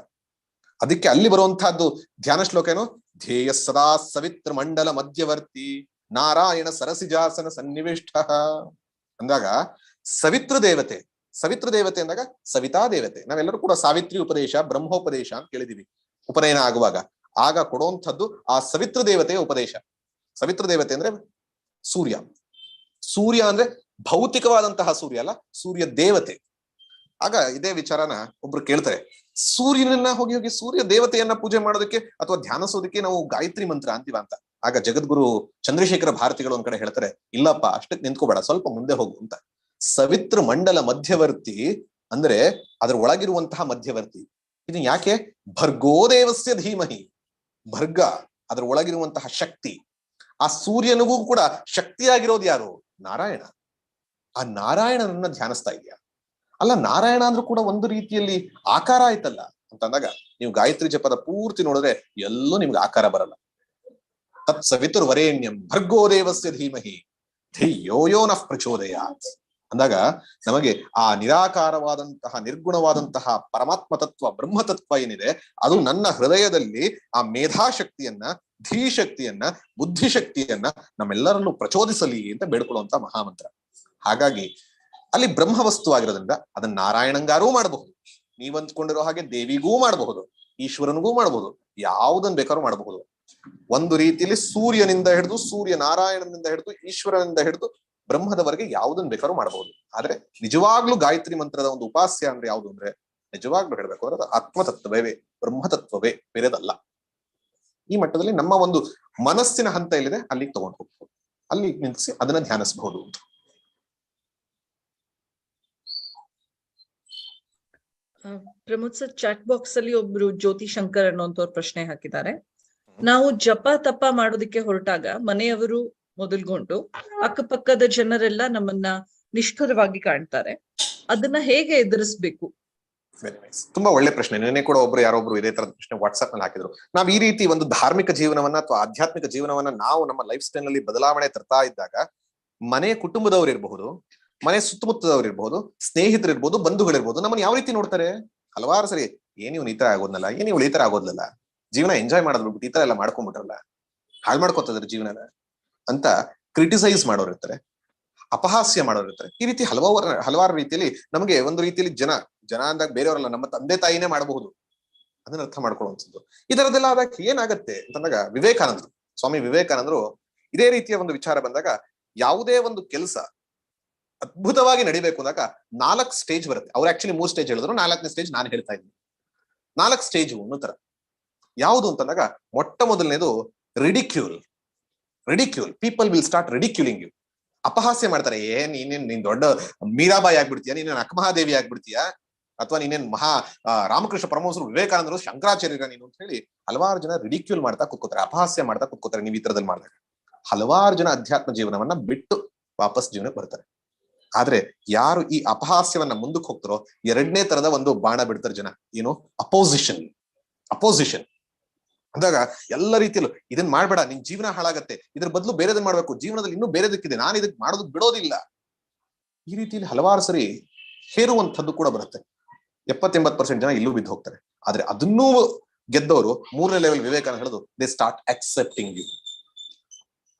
ಅದಕ್ಕೆ ಅಲ್ಲಿ ಬರುವಂತಹದ್ದು ಧ್ಯಾನ ಶ್ಲೋಕ ಏನು? ಧ್ಯೇಯ ಸದಾ ಸವಿತ್ರ ಮಂಡಲ ಮಧ್ಯವರ್ತಿ ನಾರಾಯಣ ಸರಸಿಜಾಸನ ಸನ್ನಿವಿಷ್ಟ ಅಂದಾಗ ಸವಿತ್ರ ದೇವತೆ ಸವಿತ್ರ ದೇವತೆ ಅಂದಾಗ ಸವಿತಾ ದೇವತೆ. ನಾವೆಲ್ಲರೂ ಕೂಡ ಸಾವಿತ್ರಿ ಉಪದೇಶ, ಬ್ರಹ್ಮೋಪದೇಶ ಅಂತ ಕೇಳಿದೀವಿ ಉಪನಯನ ಆಗುವಾಗ. ಆಗ ಕೊಡುವಂಥದ್ದು ಆ ಸವಿತ್ರ ದೇವತೆಯ ಉಪದೇಶ. ಸವಿತ್ರ ದೇವತೆ ಅಂದ್ರೆ ಸೂರ್ಯ. ಸೂರ್ಯ ಅಂದ್ರೆ ಭೌತಿಕವಾದಂತಹ ಸೂರ್ಯ ಅಲ್ಲ, ಸೂರ್ಯ ದೇವತೆ. ಆಗ ಇದೇ ವಿಚಾರನ ಒಬ್ರು ಕೇಳ್ತಾರೆ, ಸೂರ್ಯನನ್ನ ಹೋಗಿ ಹೋಗಿ ಸೂರ್ಯ ದೇವತೆಯನ್ನ ಪೂಜೆ ಮಾಡೋದಕ್ಕೆ ಅಥವಾ ಧ್ಯಾನಿಸೋದಕ್ಕೆ ನಾವು ಗಾಯತ್ರಿ ಮಂತ್ರ ಅಂತೀವ ಅಂತ. ಆಗ ಜಗದ್ಗುರು ಚಂದ್ರಶೇಖರ ಭಾರತಿಗಳು ಒಂದ್ ಕಡೆ ಹೇಳ್ತಾರೆ, ಇಲ್ಲಪ್ಪ ಅಷ್ಟಕ್ಕೆ ನಿಂತ್ಕೋಬೇಡ, ಸ್ವಲ್ಪ ಮುಂದೆ ಹೋಗು ಅಂತ. ಸವಿತ್ರ ಮಂಡಲ ಮಧ್ಯವರ್ತಿ ಅಂದ್ರೆ ಅದ್ರ ಒಳಗಿರುವಂತಹ ಮಧ್ಯವರ್ತಿ. ಇದು ಯಾಕೆ? ಭರ್ಗೋದೇವಸ್ಯ ಧೀಮಹಿ. ಭರ್ಗ, ಅದ್ರ ಒಳಗಿರುವಂತಹ ಶಕ್ತಿ. ಆ ಸೂರ್ಯನಿಗೂ ಕೂಡ ಶಕ್ತಿಯಾಗಿರೋದು ಯಾರು? ನಾರಾಯಣ. ಆ ನಾರಾಯಣನನ್ನ ಧ್ಯಾನಿಸ್ತಾ ಇದೆಯಾ? ಅಲ್ಲ, ನಾರಾಯಣ ಅಂದ್ರೂ ಕೂಡ ಒಂದು ರೀತಿಯಲ್ಲಿ ಆಕಾರ ಆಯ್ತಲ್ಲ ಅಂತಂದಾಗ ನೀವು ಗಾಯತ್ರಿ ಜಪದ ಪೂರ್ತಿ ನೋಡಿದ್ರೆ ಎಲ್ಲೂ ನಿಮ್ಗೆ ಆಕಾರ ಬರಲ್ಲ. ತತ್ ಸವಿತುರ್ ವರೇಣ್ಯಂ ಭರ್ಗೋ ದೇವಸ್ಯ ಧೀಮಹಿ ಧಿಯೋ ಯೋ ನಃ ಪ್ರಚೋದಯಾತ್. ಅಂದಾಗ ನಮಗೆ ಆ ನಿರಾಕಾರವಾದಂತಹ, ನಿರ್ಗುಣವಾದಂತಹ ಪರಮಾತ್ಮ ತತ್ವ, ಬ್ರಹ್ಮ ತತ್ವ ಏನಿದೆ, ಅದು ನನ್ನ ಹೃದಯದಲ್ಲಿ ಆ ಮೇಧಾಶಕ್ತಿಯನ್ನ, ಧೀಶಕ್ತಿಯನ್ನ, ಬುದ್ಧಿಶಕ್ತಿಯನ್ನ ನಮ್ಮೆಲ್ಲರಲ್ಲೂ ಪ್ರಚೋದಿಸಲಿ ಅಂತ ಬೇಡ್ಕೊಳ್ಳುವಂತ ಮಹಾಮಂತ್ರ. ಹಾಗಾಗಿ ಅಲ್ಲಿ ಬ್ರಹ್ಮ ವಸ್ತು ಆಗಿರೋದ್ರಿಂದ ಅದನ್ನ ನಾರಾಯಣಂಗಾರೂ ಮಾಡಬಹುದು. ನೀವ್ ಅಂದ್ಕೊಂಡಿರೋ ಹಾಗೆ ದೇವಿಗೂ ಮಾಡಬಹುದು, ಈಶ್ವರನಿಗೂ ಮಾಡಬಹುದು ಯಾವುದನ್ನು ಬೇಕಾದ್ರೂ ಮಾಡಬಹುದು. ಒಂದು ರೀತಿಯಲ್ಲಿ ಸೂರ್ಯನಿಂದ ಹಿಡಿದು ಸೂರ್ಯ ನಾರಾಯಣನಿಂದ ಹಿಡಿದು ಈಶ್ವರನಿಂದ ಹಿಡಿದು ಬ್ರಹ್ಮದವರೆಗೆ ಯಾವುದನ್ನು ಬೇಕಾದ್ರೂ ಮಾಡಬಹುದು. ಆದ್ರೆ ನಿಜವಾಗ್ಲೂ ಗಾಯತ್ರಿ ಮಂತ್ರದ ಒಂದು ಉಪಾಸ್ಯ ಅಂದ್ರೆ ಯಾವುದು ಅಂದ್ರೆ ನಿಜವಾಗ್ಲೂ ಹೇಳ್ಬೇಕು ಅಂದ್ರೆ ಅದು ಆತ್ಮತತ್ವವೇ, ಬ್ರಹ್ಮತತ್ವವೇ ಬೇರೆದಲ್ಲ. ಈ ಮಟ್ಟದಲ್ಲಿ ನಮ್ಮ ಒಂದು ಮನಸ್ಸಿನ ಹಂತ ಇಲ್ಲಿದೆ ಅಲ್ಲಿಗೆ ತಗೊಂಡು ಹೋಗ್ಬೋದು. ಅಲ್ಲಿ ನಿಲ್ಲಿಸಿ ಅದನ್ನ ಧ್ಯಾನಿಸಬಹುದು ಪ್ರಮೋದ್ ಸರ್ ಚಾಟ್ ಬಾಕ್ಸ್ ಅಲ್ಲಿ ಒಬ್ರು ಜ್ಯೋತಿ ಶಂಕರ್ ಅನ್ನೋಂಥವ್ರು ಪ್ರಶ್ನೆ ಹಾಕಿದ್ದಾರೆ. ನಾವು ಜಪ ತಪ ಮಾಡೋದಕ್ಕೆ ಹೊರಟಾಗ ಮನೆಯವರು ಮೊದಲ್ಗೊಂಡು ಅಕ್ಕಪಕ್ಕದ ಜನರೆಲ್ಲ ನಮ್ಮನ್ನ ನಿಷ್ಠುರವಾಗಿ ಕಾಣ್ತಾರೆ. ಅದನ್ನ ಹೇಗೆ ಎದುರಿಸ್ಬೇಕು? ತುಂಬಾ ಒಳ್ಳೆ ಪ್ರಶ್ನೆ. ನಿನ್ನೆ ಕೂಡ ಒಬ್ರು ಯಾರೊಬ್ರು ಇದೇ ತರದ ಪ್ರಶ್ನೆ ವಾಟ್ಸ್ಆಪ್ನಲ್ಲಿ ಹಾಕಿದ್ರು. ನಾವ್ ಈ ರೀತಿ ಒಂದು ಧಾರ್ಮಿಕ ಜೀವನವನ್ನ ಅಥವಾ ಆಧ್ಯಾತ್ಮಿಕ ಜೀವನವನ್ನ ನಾವು ನಮ್ಮ ಲೈಫ್ ಸ್ಟೈಲ್ನಲ್ಲಿ ಬದಲಾವಣೆ ತರ್ತಾ ಇದ್ದಾಗ ಮನೆ ಕುಟುಂಬದವರು ಇರಬಹುದು ಮನೆ ಸುತ್ತಮುತ್ತದವ್ರು ಇರ್ಬೋದು ಸ್ನೇಹಿತರು ಇರ್ಬೋದು ಬಂಧುಗಳಿರ್ಬೋದು, ನಮ್ಮನ್ನ ಯಾವ ರೀತಿ ನೋಡ್ತಾರೆ? ಹಲವಾರು ಸರಿ ಏನ್ ಇವ್ನು ಈ ತರ ಆಗೋದ್ನಲ್ಲ? ಏನ್ ಇವಳು ಈ ತರ ಆಗೋದ್ಲಲ್ಲ ಜೀವನ ಎಂಜಾಯ್ ಮಾಡೋದ್ ಬಿಟ್ಬಿಟ್ಟು ಈ ತರ ಎಲ್ಲ ಮಾಡ್ಕೊಂಡ್ಬಿಟ್ರಲ್ಲ? ಹಾಳು ಮಾಡ್ಕೊತದ್ರ ಜೀವನನ? ಅಂತ ಕ್ರಿಟಿಸೈಸ್ ಮಾಡೋರು ಇರ್ತಾರೆ. ಅಪಹಾಸ್ಯ ಮಾಡೋರು ಇರ್ತಾರೆ. ಈ ರೀತಿ ಹಲವಾರು ಹಲವಾರು ರೀತಿಯಲ್ಲಿ ನಮಗೆ ಒಂದು ರೀತಿಯಲ್ಲಿ ಜನ ಜನ ಅಂದಾಗ ಬೇರೆಯವರಲ್ಲ, ನಮ್ಮ ತಂದೆ ತಾಯಿನೇ ಮಾಡಬಹುದು. ಅದನ್ನ ಅರ್ಥ ಮಾಡ್ಕೊಳ್ಳುವಂಥದ್ದು ಇದರದೆಲ್ಲ ಆದಾಗ ಏನಾಗತ್ತೆ ಅಂತಂದಾಗ ವಿವೇಕಾನಂದರು, ಸ್ವಾಮಿ ವಿವೇಕಾನಂದರು ಇದೇ ರೀತಿಯ ಒಂದು ವಿಚಾರ ಬಂದಾಗ ಯಾವುದೇ ಒಂದು ಕೆಲಸ ಅದ್ಭುತವಾಗಿ ನಡಿಬೇಕು ಅಂದಾಗ ನಾಲ್ಕು ಸ್ಟೇಜ್ ಬರುತ್ತೆ. ಅವ್ರು ಆಕ್ಚುಲಿ ಮೂರ್ ಸ್ಟೇಜ್ ಹೇಳಿದ್ರು. ನಾಲ್ಕನೇ ಸ್ಟೇಜ್ ನಾನು ಹೇಳ್ತಾ ಇದ್ದೀನಿ. ನಾಲ್ಕು ಸ್ಟೇಜ್ ಅನ್ನೋ ತರ. ಯಾವುದು ಅಂತಂದಾಗ ಮೊಟ್ಟ ಮೊದಲನೇದು ridicule ridicule people will start ridiculing you ಅಪಹಾಸ್ಯ ಮಾಡ್ತಾರೆ. ಏ, ನೀನೇನ್, ನೀನ್ ದೊಡ್ಡ ಮೀರಾಬಾಯಿ ಆಗ್ಬಿಡ್ತೀಯ? ನೀನೇನ್ ಅಕ್ಕಮಹಾದೇವಿ ಆಗ್ಬಿಡ್ತೀಯಾ? ಅಥವಾ ನೀನೇನ್ ಮಹಾ ರಾಮಕೃಷ್ಣ ಪರಮಹಂಸರು ವಿವೇಕಾನಂದರು ಶಂಕರಾಚಾರ್ಯರ ನೀನು ಅಂತ ಹೇಳಿ ಹಲವಾರು ಜನ ರಿಡಿಕ್ಯೂಲ್ ಮಾಡ್ತಾ ಕುತ್ಕೋತಾರೆ. ಅಪಹಾಸ್ಯ ಮಾಡ್ತಾ ಕುತ್ಕೋತಾರೆ. ನೀವು ಈ ತರದಲ್ಲಿ ಮಾಡಿದಾಗ. ಹಲವಾರು ಜನ ಅಧ್ಯಾತ್ಮ ಜೀವನವನ್ನ ಬಿಟ್ಟು ವಾಪಸ್ ಜೀವನಕ್ಕೆ ಬರ್ತಾರೆ. ಆದ್ರೆ ಯಾರು ಈ ಅಪಹಾಸ್ಯವನ್ನ ಮುಂದಕ್ಕೆ ಹೋಗ್ತಾರೋ ಎರಡನೇ ತರದ ಒಂದು ಬಾಣ ಬಿಡ್ತಾರೆ ಜನ. ಏನು? ಅಪೋಸಿಷನ್ ಅಪೋಸಿಷನ್ ಅಂದಾಗ ಎಲ್ಲ ರೀತಿಯಲ್ಲೂ ಇದನ್ ಮಾಡ್ಬೇಡ, ನಿನ್ ಜೀವನ ಹಾಳಾಗತ್ತೆ. ಇದ್ರ ಬದಲು ಬೇರೆದನ್ ಮಾಡ್ಬೇಕು. ಜೀವನದಲ್ಲಿ ಇನ್ನೂ ಬೇರೆದಕ್ಕಿದೆ. ನಾನು ಇದಕ್ ಮಾಡೋದು ಬಿಡೋದಿಲ್ಲ. ಈ ರೀತಿಯಲ್ಲಿ ಹಲವಾರು ಸರಿ ಹೇರುವಂಥದ್ದು ಕೂಡ ಬರುತ್ತೆ. ಎಪ್ಪತ್ತೆಂಬತ್ ಪರ್ಸೆಂಟ್ ಜನ ಇಲ್ಲೂ ಬಿದ್ದು ಹೋಗ್ತಾರೆ. ಆದ್ರೆ ಅದನ್ನೂ ಗೆದ್ದವರು ಮೂರನೇ ಲೆವೆಲ್ ವಿವೇಕಾನಂದ ಹೇಳೋದು ದೇ ಸ್ಟಾರ್ಟ್ ಅಕ್ಸೆಪ್ಟಿಂಗ್ ಯು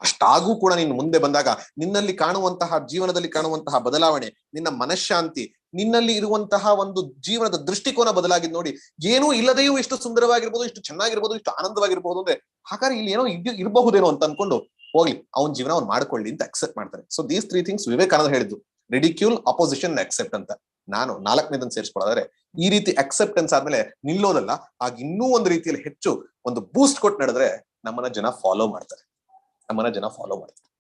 ಅಷ್ಟಾಗೂ ಕೂಡ ನೀನು ಮುಂದೆ ಬಂದಾಗ ನಿನ್ನಲ್ಲಿ ಕಾಣುವಂತಹ ಜೀವನದಲ್ಲಿ ಕಾಣುವಂತಹ ಬದಲಾವಣೆ, ನಿನ್ನ ಮನಃಶಾಂತಿ, ನಿನ್ನಲ್ಲಿ ಇರುವಂತಹ ಒಂದು ಜೀವನದ ದೃಷ್ಟಿಕೋನ ಬದಲಾಗಿದ್ ನೋಡಿ ಏನೂ ಇಲ್ಲದೆಯೂ ಇಷ್ಟು ಸುಂದರವಾಗಿರ್ಬೋದು, ಇಷ್ಟು ಚೆನ್ನಾಗಿರ್ಬೋದು, ಇಷ್ಟು ಆನಂದವಾಗಿರ್ಬೋದು ಅಂದ್ರೆ ಹಾಗಾದ್ರೆ ಇಲ್ಲಿ ಏನೋ ಇದ್ ಇರಬಹುದೇನೋ ಅಂತ ಅನ್ಕೊಂಡು ಹೋಗ್ಲಿ, ಅವನ ಜೀವನ ಅವ್ನು ಮಾಡ್ಕೊಳ್ಳಿ ಅಂತ ಅಕ್ಸೆಪ್ಟ್ ಮಾಡ್ತಾರೆ. So these three things Vivekananda ಹೇಳಿದ್ದು ರಿಡಿಕ್ಯೂಲ್ ಅಪೋಸಿಷನ್ ಅಕ್ಸೆಪ್ಟ್ ಅಂತ. ನಾನು ನಾಲ್ಕನೇದನ್ನು ಸೇರಿಸ್ಕೊಳ್ಳೋದಾದ್ರೆ ಈ ರೀತಿ ಅಕ್ಸೆಪ್ಟೆನ್ಸ್ ಆದ್ಮೇಲೆ ನಿಲ್ಲೋದಲ್ಲ, ಆಗ ಇನ್ನೂ ಒಂದು ರೀತಿಯಲ್ಲಿ ಹೆಚ್ಚು ಒಂದು ಬೂಸ್ಟ್ ಕೊಟ್ಟು ನಡೆದ್ರೆ ನಮ್ಮನ್ನ ಜನ ಫಾಲೋ ಮಾಡ್ತಾರೆ. ನಮ್ಮನ್ನ ಜನ ಫಾಲೋ ಮಾಡ್ತಾರೆ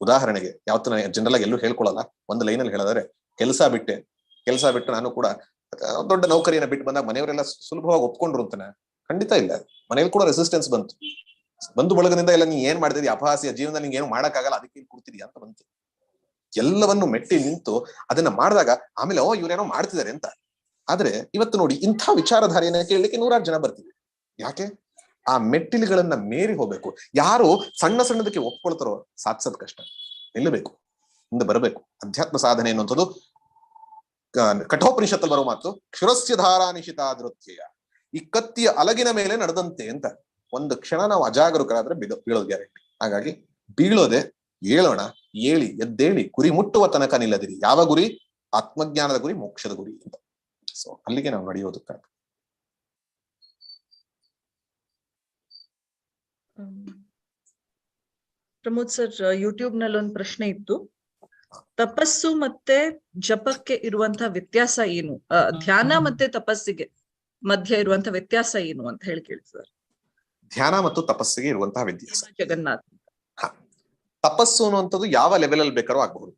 ಉದಾಹರಣೆಗೆ ಯಾವತ್ತು ಜನರಲ್ ಆಗಿ ಎಲ್ಲೂ ಹೇಳ್ಕೊಳಲ್ಲ, ಒಂದು ಲೈನಲ್ಲಿ ಹೇಳಿದ್ರೆ ಕೆಲಸ ಬಿಟ್ಟೆ. ಕೆಲಸ ಬಿಟ್ಟು ನಾನು ಕೂಡ ದೊಡ್ಡ ನೌಕರಿಯನ್ನ ಬಿಟ್ಟು ಬಂದಾಗ ಮನೆಯವರೆಲ್ಲ ಸುಲಭವಾಗಿ ಒಪ್ಕೊಂಡ್ರು ಅಂತಾನೆ. ಖಂಡಿತ ಇಲ್ಲ. ಮನೇಲಿ ಕೂಡ ರೆಸಿಸ್ಟೆನ್ಸ್ ಬಂತು. ಬಂಧು ಬಳಗದಿಂದ ಎಲ್ಲ ನೀ ಏನ್ ಮಾಡ್ತಿದ್ಯ? ಅಪಹಾಸ್ಯ, ಜೀವನದಲ್ಲಿ ನಿಂಗೆ ಏನು ಮಾಡಕ್ಕಾಗಲ್ಲ, ಅದಕ್ಕೆ ಇಲ್ಲಿ ಕೊಡ್ತೀರಿ ಅಂತ ಬಂತು. ಎಲ್ಲವನ್ನು ಮೆಟ್ಟಿ ನಿಂತು ಅದನ್ನ ಮಾಡಿದಾಗ ಆಮೇಲೆ, ಓ, ಇವ್ರೇನೋ ಮಾಡ್ತಿದ್ದಾರೆ ಅಂತ. ಆದ್ರೆ, ಇವತ್ತು ನೋಡಿ ಇಂಥ ವಿಚಾರಧಾರೆಯನ್ನ ಕೇಳಲಿಕ್ಕೆ ನೂರಾರು ಜನ ಬರ್ತೀವಿ ಯಾಕೆ? ಆ ಮೆಟ್ಟಿಲುಗಳನ್ನ ಮೇರಿ ಹೋಗ್ಬೇಕು. ಯಾರು ಸಣ್ಣ ಸಣ್ಣದಕ್ಕೆ ಒಪ್ಕೊಳ್ತಾರೋ ಸಾಧಿಸೋದ್ ಕಷ್ಟ. ನಿಲ್ಲಬೇಕು ಮುಂದೆ ಬರಬೇಕು. ಅಧ್ಯಾತ್ಮ ಸಾಧನೆ ಅನ್ನುವಂಥದ್ದು ಕಠೋಪನಿಷತ್ತಲ್ಲಿ ಬರೋ ಮಾತು, ಕ್ಷುರಸ್ಯ ಧಾರಾ ನಿಶಿತ ನೃತ್ಯ ಈ ಕತ್ತಿಯ ಅಲಗಿನ ಮೇಲೆ ನಡೆದಂತೆ ಅಂತ ಒಂದು ಕ್ಷಣ ನಾವು ಅಜಾಗರೂಕರಾದ್ರೆ ಬಿಡೋ, ಬೀಳೋದು ಗ್ಯಾರಂಟಿ ಹಾಗಾಗಿ ಬೀಳೋದೆ ಏಳೋಣ, ಏಳಿ, ಎದ್ದೇಳಿ, ಗುರಿ ಮುಟ್ಟುವ ತನಕ ನಿಲ್ಲದಿರಿ. ಯಾವ ಗುರಿ? ಆತ್ಮಜ್ಞಾನದ ಗುರಿ, ಮೋಕ್ಷದ ಗುರಿ ಅಂತ. ಸೊ ಅಲ್ಲಿಗೆ ನಾವು ನಡೆಯೋದಕ್ಕಾಗ ಪ್ರಮೋದ್ ಸರ್ ಯೂಟ್ಯೂಬ್ನಲ್ಲಿ ಒಂದು ಪ್ರಶ್ನೆ ಇತ್ತು. ತಪಸ್ಸು ಮತ್ತೆ ಜಪಕ್ಕೆ ಇರುವಂತಹ ವ್ಯತ್ಯಾಸ ಏನು? ಧ್ಯಾನ ಮತ್ತೆ ತಪಸ್ಸಿಗೆ ಮಧ್ಯ ಇರುವಂತಹ ವ್ಯತ್ಯಾಸ ಏನು ಅಂತ ಹೇಳಿ ಕೇಳಿ ಸರ್. ಧ್ಯಾನ ಮತ್ತು ತಪಸ್ಸಿಗೆ ಇರುವಂತಹ ವ್ಯತ್ಯಾಸ. ಜಗನ್ನಾಥ್. ತಪಸ್ಸು ಅನ್ನುವಂಥದ್ದು ಯಾವ ಲೆವೆಲ್ ಅಲ್ಲಿ ಬೇಕಾದ್ರೂ ಆಗಬಹುದು.